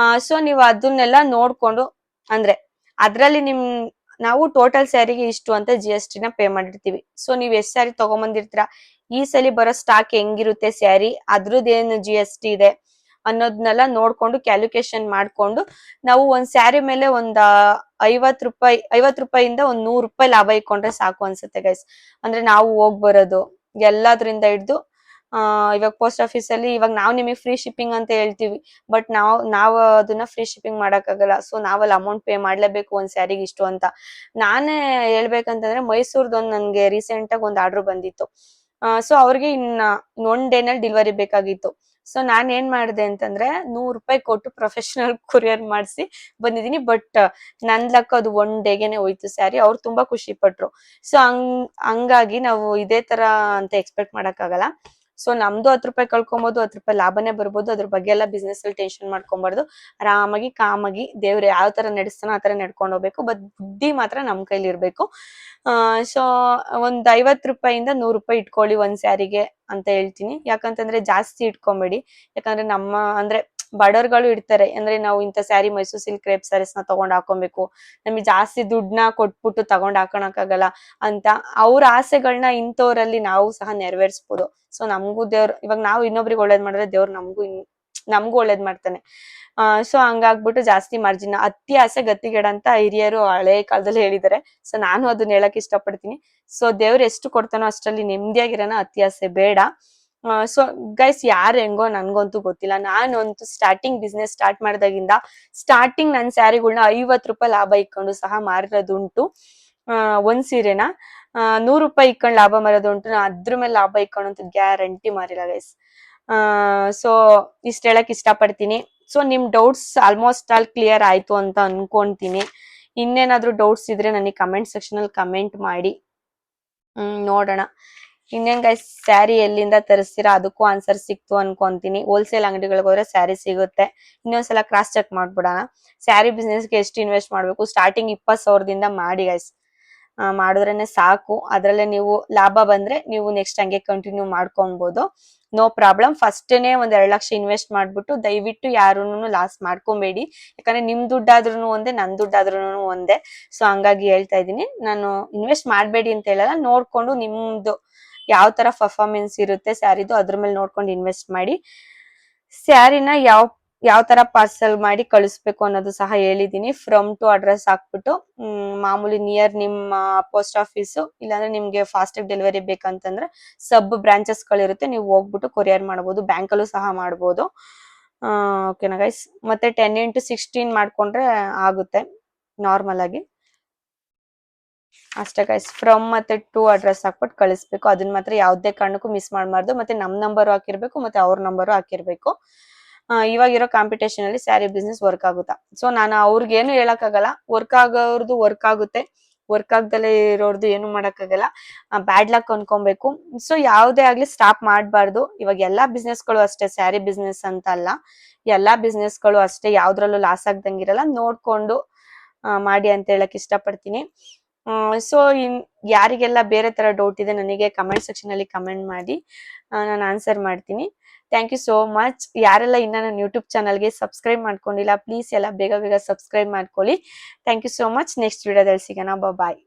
ಆ ಸೊ ನೀವು ಅದನ್ನೆಲ್ಲ ನೋಡ್ಕೊಂಡು, ಅಂದ್ರೆ ಅದ್ರಲ್ಲಿ ನಿಮ್, ನಾವು ಟೋಟಲ್ ಸ್ಯಾರಿಗೆ ಇಷ್ಟು ಅಂತ ಜಿ ಎಸ್ ಟಿ ನ ಪೇ ಮಾಡಿರ್ತೀವಿ. ಸೊ ನೀವ್ ಎಷ್ಟ್ ಸ್ಯಾರಿ ತಗೊಂಬಂದಿರ್ತೀರಾ? ಈ ಸಲ ಬರೋ ಸ್ಟಾಕ್ ಹೆಂಗಿರುತ್ತೆ ಸ್ಯಾರಿ ಅದ್ರದ್ದೇನು ಜಿ ಎಸ್ ಟಿ ಇದೆ? ಅನ್ನೋದನ್ನೆಲ್ಲ ನೋಡ್ಕೊಂಡು ಕ್ಯಾಲ್ಕುಲೇಷನ್ ಮಾಡ್ಕೊಂಡು ನಾವು ಒಂದ್ ಸ್ಯಾರಿ ಮೇಲೆ ಒಂದ್ ಐವತ್ ರೂಪಾಯಿ, ಐವತ್ ರೂಪಾಯಿಂದ ಒಂದ್ ನೂರ್ ರೂಪಾಯಿ ಲಾಭ ಇಟ್ಕೊಂಡ್ರೆ ಸಾಕು ಅನ್ಸುತ್ತೆ ಗೈಸ್ ಅಂದ್ರೆ ನಾವು ಹೋಗ್ ಬರೋದು, ಎಲ್ಲದ್ರಿಂದ ಹಿಡ್ದು, ಆ, ಇವಾಗ ಪೋಸ್ಟ್ ಆಫೀಸ್ ಅಲ್ಲಿ ಇವಾಗ ನಾವು ನಿಮಗೆ ಫ್ರೀ ಶಿಪ್ಪಿಂಗ್ ಅಂತ ಹೇಳ್ತೀವಿ ಬಟ್ ನಾವು ನಾವು ಅದನ್ನ ಫ್ರೀ ಶಿಪ್ಪಿಂಗ್ ಮಾಡಕ್ಕಾಗಲ್ಲ. ಸೊ ನಾವಲ್ಲಿ ಅಮೌಂಟ್ ಪೇ ಮಾಡ್ಲೇಬೇಕು ಒಂದ್ ಸ್ಯಾರಿಗೆ ಇಷ್ಟು ಅಂತ. ನಾನೇ ಹೇಳ್ಬೇಕಂತಂದ್ರೆ ಮೈಸೂರ್ದೊಂದು ನನ್ಗೆ ರೀಸೆಂಟ್ ಆಗಿ ಒಂದ್ ಆರ್ಡರ್ ಬಂದಿತ್ತು. ಸೊ ಅವ್ರಿಗೆ ಇನ್ನ ಒನ್ ಡೇ ನಲ್ಲಿ ಡೆಲಿವರಿ ಬೇಕಾಗಿತ್ತು. ಸೊ ನಾನು ಏನ್ ಮಾಡಿದೆ ಅಂತಂದ್ರೆ ನೂರು ರೂಪಾಯಿ ಕೊಟ್ಟು ಪ್ರೊಫೆಷನಲ್ ಕೊರಿಯರ್ ಮಾಡಿಸಿ ಬಂದಿದೀನಿ ಬಟ್ ನನ್ ಲಕ್ ಅದು ಒನ್ ಡೇಗೆನೆ ಹೋಯ್ತು ಸ್ಯಾರಿ ಅವ್ರು ತುಂಬಾ ಖುಷಿ ಪಟ್ರು. ಸೊ ಹಂಗ್, ಹಂಗಾಗಿ ನಾವು ಇದೇ ತರ ಅಂತ ಎಕ್ಸ್ಪೆಕ್ಟ್ ಮಾಡಕ್ ಆಗಲ್ಲ ಸೊ ನಮ್ದು ಹತ್ತು ರೂಪಾಯಿ ಕಳ್ಕೊಬಹುದು ಹತ್ತು ರೂಪಾಯಿ ಲಾಭನೇ ಬರ್ಬೋದು. ಅದ್ರ ಬಗ್ಗೆ ಎಲ್ಲ ಬಿಸ್ನೆಸ್ ಅಲ್ಲಿ ಟೆನ್ಷನ್ ಮಾಡ್ಕೊಬಾರ್ದು. ಆರಾಮಾಗಿ, ಕಾಮಾಗಿ ದೇವ್ರು ಯಾವ ತರ ನಡೆಸ್ತಾನೋ ಆ ತರ ನಡ್ಕೊಂಡು ಹೋಗ್ಬೇಕು. ಬಟ್ ಬುದ್ಧಿ ಮಾತ್ರ ನಮ್ ಕೈಲಿ ಇರ್ಬೇಕು. ಸೊ ಒಂದ್ ಐವತ್ ರೂಪಾಯಿಂದ ನೂರು ರೂಪಾಯಿ ಇಟ್ಕೊಳ್ಳಿ ಒಂದ್ ಸ್ಯಾರಿಗೆ ಅಂತ ಹೇಳ್ತೀನಿ. ಯಾಕಂತಂದ್ರೆ ಜಾಸ್ತಿ ಇಟ್ಕೊಂಬೇಡಿ. ಯಾಕಂದ್ರೆ ನಮ್ಮ, ಅಂದ್ರೆ ಬಡವರ್ಗಳು ಇಡ್ತಾರೆ. ಅಂದ್ರೆ ನಾವು ಇಂಥ ಸ್ಯಾರಿ ಮೈಸೂರ್ ಸಿಲ್ಕ್ ಕ್ರೇಪ್ ಸ್ಯಾರೀಸ್ನ ತಗೊಂಡ್ ಹಾಕೊಬೇಕು. ನಮಗೆ ಜಾಸ್ತಿ ದುಡ್ಡನ್ನ ಕೊಟ್ಬಿಟ್ಟು ತಗೊಂಡ್ ಹಾಕೋಣಕ್ಕಾಗಲ್ಲ ಅಂತ ಅವ್ರ ಆಸೆಗಳನ್ನ ಇಂಥವ್ರಲ್ಲಿ ನಾವು ಸಹ ನೆರವೇರಿಸ್ಬೋದು. ಸೊ ನಮಗೂ ದೇವ್ರು, ಇವಾಗ ನಾವು ಇನ್ನೊಬ್ರಿಗೆ ಒಳ್ಳೇದ್ ಮಾಡಿದ್ರೆ ದೇವ್ರು ನಮಗೂ ನಮಗೂ ಒಳ್ಳೇದ್ ಮಾಡ್ತಾನೆ. ಆ ಸೊ ಹಂಗಾಗ್ಬಿಟ್ಟು ಜಾಸ್ತಿ ಮಾರ್ಜಿನ್ ಅತಿ ಆಸೆ ಗತಿಗೆಡ ಅಂತ ಹಿರಿಯರು ಹಳೆ ಕಾಲದಲ್ಲಿ ಹೇಳಿದ್ದಾರೆ ಸೊ ನಾನು ಅದನ್ನ ಹೇಳಕ್ ಇಷ್ಟಪಡ್ತೀನಿ. ಸೊ ದೇವ್ರು ಎಷ್ಟು ಕೊಡ್ತಾನೋ ಅಷ್ಟರಲ್ಲಿ ನೆಮ್ಮದಿಯಾಗಿರೋಣ ಅತಿ ಆಸೆ ಬೇಡ. ಸೊ ಗೈಸ್ ಯಾರು ಹೆಂಗೋ ನನ್ಗಂತೂ ಗೊತ್ತಿಲ್ಲ. ನಾನಂತೂ ಸ್ಟಾರ್ಟಿಂಗ್ ಬಿಸ್ನೆಸ್ ಸ್ಟಾರ್ಟ್ ಮಾಡಿದಾಗಿಂದ ಸ್ಟಾರ್ಟಿಂಗ್ ನನ್ನ ಸ್ಯಾರಿಗಳನ್ನ ಐವತ್ತು ರೂಪಾಯಿ ಲಾಭ ಇಕ್ಕೊಂಡು ಸಹ ಮಾರಿರೋದುಂಟು. ಒಂದ್ ಸೀರೆನ. ನೂರ್ ರೂಪಾಯಿ ಇಕ್ಕೊಂಡು ಲಾಭ ಮಾರೋದುಂಟು ನಾ ಅದ್ರ ಮೇಲೆ ಲಾಭ ಇಕ್ಕೊಂಡು ಗ್ಯಾರಂಟಿ ಮಾರಿಲ್ಲ ಗೈಸ್ ಸೊ ಇಷ್ಟ ಹೇಳಕ್ ಇಷ್ಟಪಡ್ತೀನಿ. ಸೊ ನಿಮ್ ಡೌಟ್ಸ್ ಆಲ್ಮೋಸ್ಟ್ ಆಲ್ ಕ್ಲಿಯರ್ ಆಯ್ತು ಅಂತ ಅನ್ಕೊಂತೀನಿ. ಇನ್ನೇನಾದ್ರೂ ಡೌಟ್ಸ್ ಇದ್ರೆ ನನಗೆ ಕಮೆಂಟ್ ಸೆಕ್ಷನ್ ಅಲ್ಲಿ ಕಮೆಂಟ್ ಮಾಡಿ. ಹ್ಮ್, ನೋಡೋಣ. ಇನ್ನೇನ್ ಗೈಸ್ ಸ್ಯಾರಿ ಎಲ್ಲಿಂದ ತರಿಸ್ತೀರಾ ಅದಕ್ಕೂ ಆನ್ಸರ್ ಸಿಕ್ತು ಅನ್ಕೊಂತೀನಿ. ಹೋಲ್ಸೇಲ್ ಅಂಗಡಿಗಳಿಗೆ ಹೋದ್ರೆ ಸ್ಯಾರಿ ಸಿಗುತ್ತೆ. ಇನ್ನೊಂದ್ಸಲ ಕ್ರಾಸ್ ಚೆಕ್ ಮಾಡ್ಬಿಡೋಣ. ಸ್ಯಾರಿ ಬಿಸ್ನೆಸ್ಗೆ ಎಷ್ಟು ಇನ್ವೆಸ್ಟ್ ಮಾಡಬೇಕು? ಸ್ಟಾರ್ಟಿಂಗ್ ಇಪ್ಪತ್ತು ಸಾವಿರದಿಂದ ಮಾಡಿ ಗೈಸ್ ಮಾಡಿದ್ರೇನೆ ಸಾಕು. ಅದ್ರಲ್ಲೇ ನೀವು ಲಾಭ ಬಂದ್ರೆ ನೀವು ನೆಕ್ಸ್ಟ್ ಹಂಗೆ ಕಂಟಿನ್ಯೂ ಮಾಡ್ಕೊಬಹುದು ನೋ ಪ್ರಾಬ್ಲಮ್ ಫಸ್ಟ್ನೇ ಒಂದ್ ಎರಡು ಲಕ್ಷ ಇನ್ವೆಸ್ಟ್ ಮಾಡ್ಬಿಟ್ಟು ದಯವಿಟ್ಟು ಯಾರೂನು ಲಾಸ್ ಮಾಡ್ಕೊಬೇಡಿ. ಯಾಕಂದ್ರೆ ನಿಮ್ ದುಡ್ಡಾದ್ರೂ ಒಂದೇ, ನನ್ ದುಡ್ಡಾದ್ರೂ ಒಂದೇ. ಸೊ ಹಂಗಾಗಿ ಹೇಳ್ತಾ ಇದೀನಿ ನಾನು ಇನ್ವೆಸ್ಟ್ ಮಾಡಬೇಡಿ ಅಂತ ಹೇಳಲ್ಲ, ನೋಡ್ಕೊಂಡು ನಿಮ್ದು ಯಾವ ತರ ಪರ್ಫಾರ್ಮೆನ್ಸ್ ಇರುತ್ತೆ ಸ್ಯಾರಿದು ಅದ್ರ ಮೇಲೆ ನೋಡ್ಕೊಂಡು ಇನ್ವೆಸ್ಟ್ ಮಾಡಿ, ಸ್ಯಾರಿನ ಯಾವ ಯಾವ ತರ ಪಾರ್ಸಲ್ ಮಾಡಿ ಕಳಿಸ್ಬೇಕು ಅನ್ನೋದು ಸಹ ಹೇಳಿದೀನಿ. ಫ್ರಮ್ ಟು ಅಡ್ರೆಸ್ ಹಾಕ್ಬಿಟ್ಟು ಮಾಮೂಲಿ ನಿಯರ್ ನಿಮ್ಮ ಪೋಸ್ಟ್ ಆಫೀಸು ಇಲ್ಲಾಂದ್ರೆ ನಿಮ್ಗೆ ಫಾಸ್ಟ್ ಡೆಲಿವರಿ ಬೇಕಂತಂದ್ರೆ ಸಬ್ ಬ್ರಾಂಚಸ್ ಗಳಿರುತ್ತೆ, ನೀವು ಹೋಗ್ಬಿಟ್ಟು ಕೊರಿಯರ್ ಮಾಡಬಹುದು ಬ್ಯಾಂಕಲ್ಲೂ ಸಹ ಮಾಡಬಹುದು ಓಕೆನಾ ಗೈಸ್ ಮತ್ತೆ ಟೆನ್ ಇಂಟು ಸಿಕ್ಸ್ಟೀನ್ ಮಾಡ್ಕೊಂಡ್ರೆ ಆಗುತ್ತೆ ನಾರ್ಮಲ್ ಆಗಿ. ಅಷ್ಟೇ ಗೈಸ್ ಫ್ರಮ್ ಮತ್ತೆ ಟು ಅಡ್ರೆಸ್ ಹಾಕ್ಬಿಟ್ಟು ಕಳಿಸ್ಬೇಕು. ಅದನ್ನ ಮಾತ್ರ ಯಾವುದೇ ಕಾರಣಕ್ಕೂ ಮಿಸ್ ಮಾಡಬಾರ್ದು ಮತ್ತೆ ನಮ್ ನಂಬರ್ ಹಾಕಿರ್ಬೇಕು ಮತ್ತೆ ಅವ್ರ ನಂಬರು ಹಾಕಿರ್ಬೇಕು. ಆ, ಇವಾಗಿರೋ ಕಾಂಪಿಟೇಷನ್ ಅಲ್ಲಿ ಸ್ಯಾರಿ ಬಿಸ್ನೆಸ್ ವರ್ಕ್ ಆಗುತ್ತಾ? ಸೊ ನಾನು ಅವ್ರಿಗೇನು ಹೇಳಕ್ಕಾಗಲ್ಲ. ವರ್ಕ್ ಆಗೋರ್ದು ವರ್ಕ್ ಆಗುತ್ತೆ. ವರ್ಕ್ ಆಗ್ದಲೇ ಇರೋರ್ದು ಏನು ಮಾಡೋಕ್ಕಾಗಲ್ಲ. Bad luck ಅನ್ಕೊಬೇಕು. ಸೊ ಯಾವುದೇ ಆಗ್ಲಿ ಸ್ಟಾಪ್ ಮಾಡಬಾರ್ದು. ಇವಾಗ ಎಲ್ಲಾ business ಗಳು ಅಷ್ಟೇ ಸ್ಯಾರಿ ಬಿಸ್ನೆಸ್ ಅಂತ ಅಲ್ಲ. ಎಲ್ಲಾ business ಗಳು ಅಷ್ಟೇ ಯಾವ್ದ್ರಲ್ಲೂ ಲಾಸ್ ಆಗ್ದಂಗಿರಲ್ಲ. ನೋಡ್ಕೊಂಡು ಮಾಡಿ ಅಂತ ಹೇಳಕ್ ಇಷ್ಟಪಡ್ತೀನಿ. ಸೊ ಇನ್ ಯಾರಿಗೆಲ್ಲ ಬೇರೆ ತರ ಡೌಟ್ ಇದೆ ನನಗೆ ಕಮೆಂಟ್ ಸೆಕ್ಷನ್ ಅಲ್ಲಿ ಕಮೆಂಟ್ ಮಾಡಿ ನಾನು ಆನ್ಸರ್ ಮಾಡ್ತೀನಿ. ಥ್ಯಾಂಕ್ ಯು ಸೋ ಮಚ್ ಯಾರೆಲ್ಲ ಇನ್ನ ನನ್ನ ಯೂಟ್ಯೂಬ್ ಚಾನಲ್ಗೆ ಸಬ್ಸ್ಕ್ರೈಬ್ ಮಾಡ್ಕೊಂಡಿಲ್ಲ ಪ್ಲೀಸ್ ಎಲ್ಲ ಬೇಗ ಬೇಗ ಸಬ್ಸ್ಕ್ರೈಬ್ ಮಾಡ್ಕೊಳ್ಳಿ. Thank you so much next ವಿಡಿಯೋದಲ್ಲಿ ಸಿಗೋಣ. ಬಾಯ್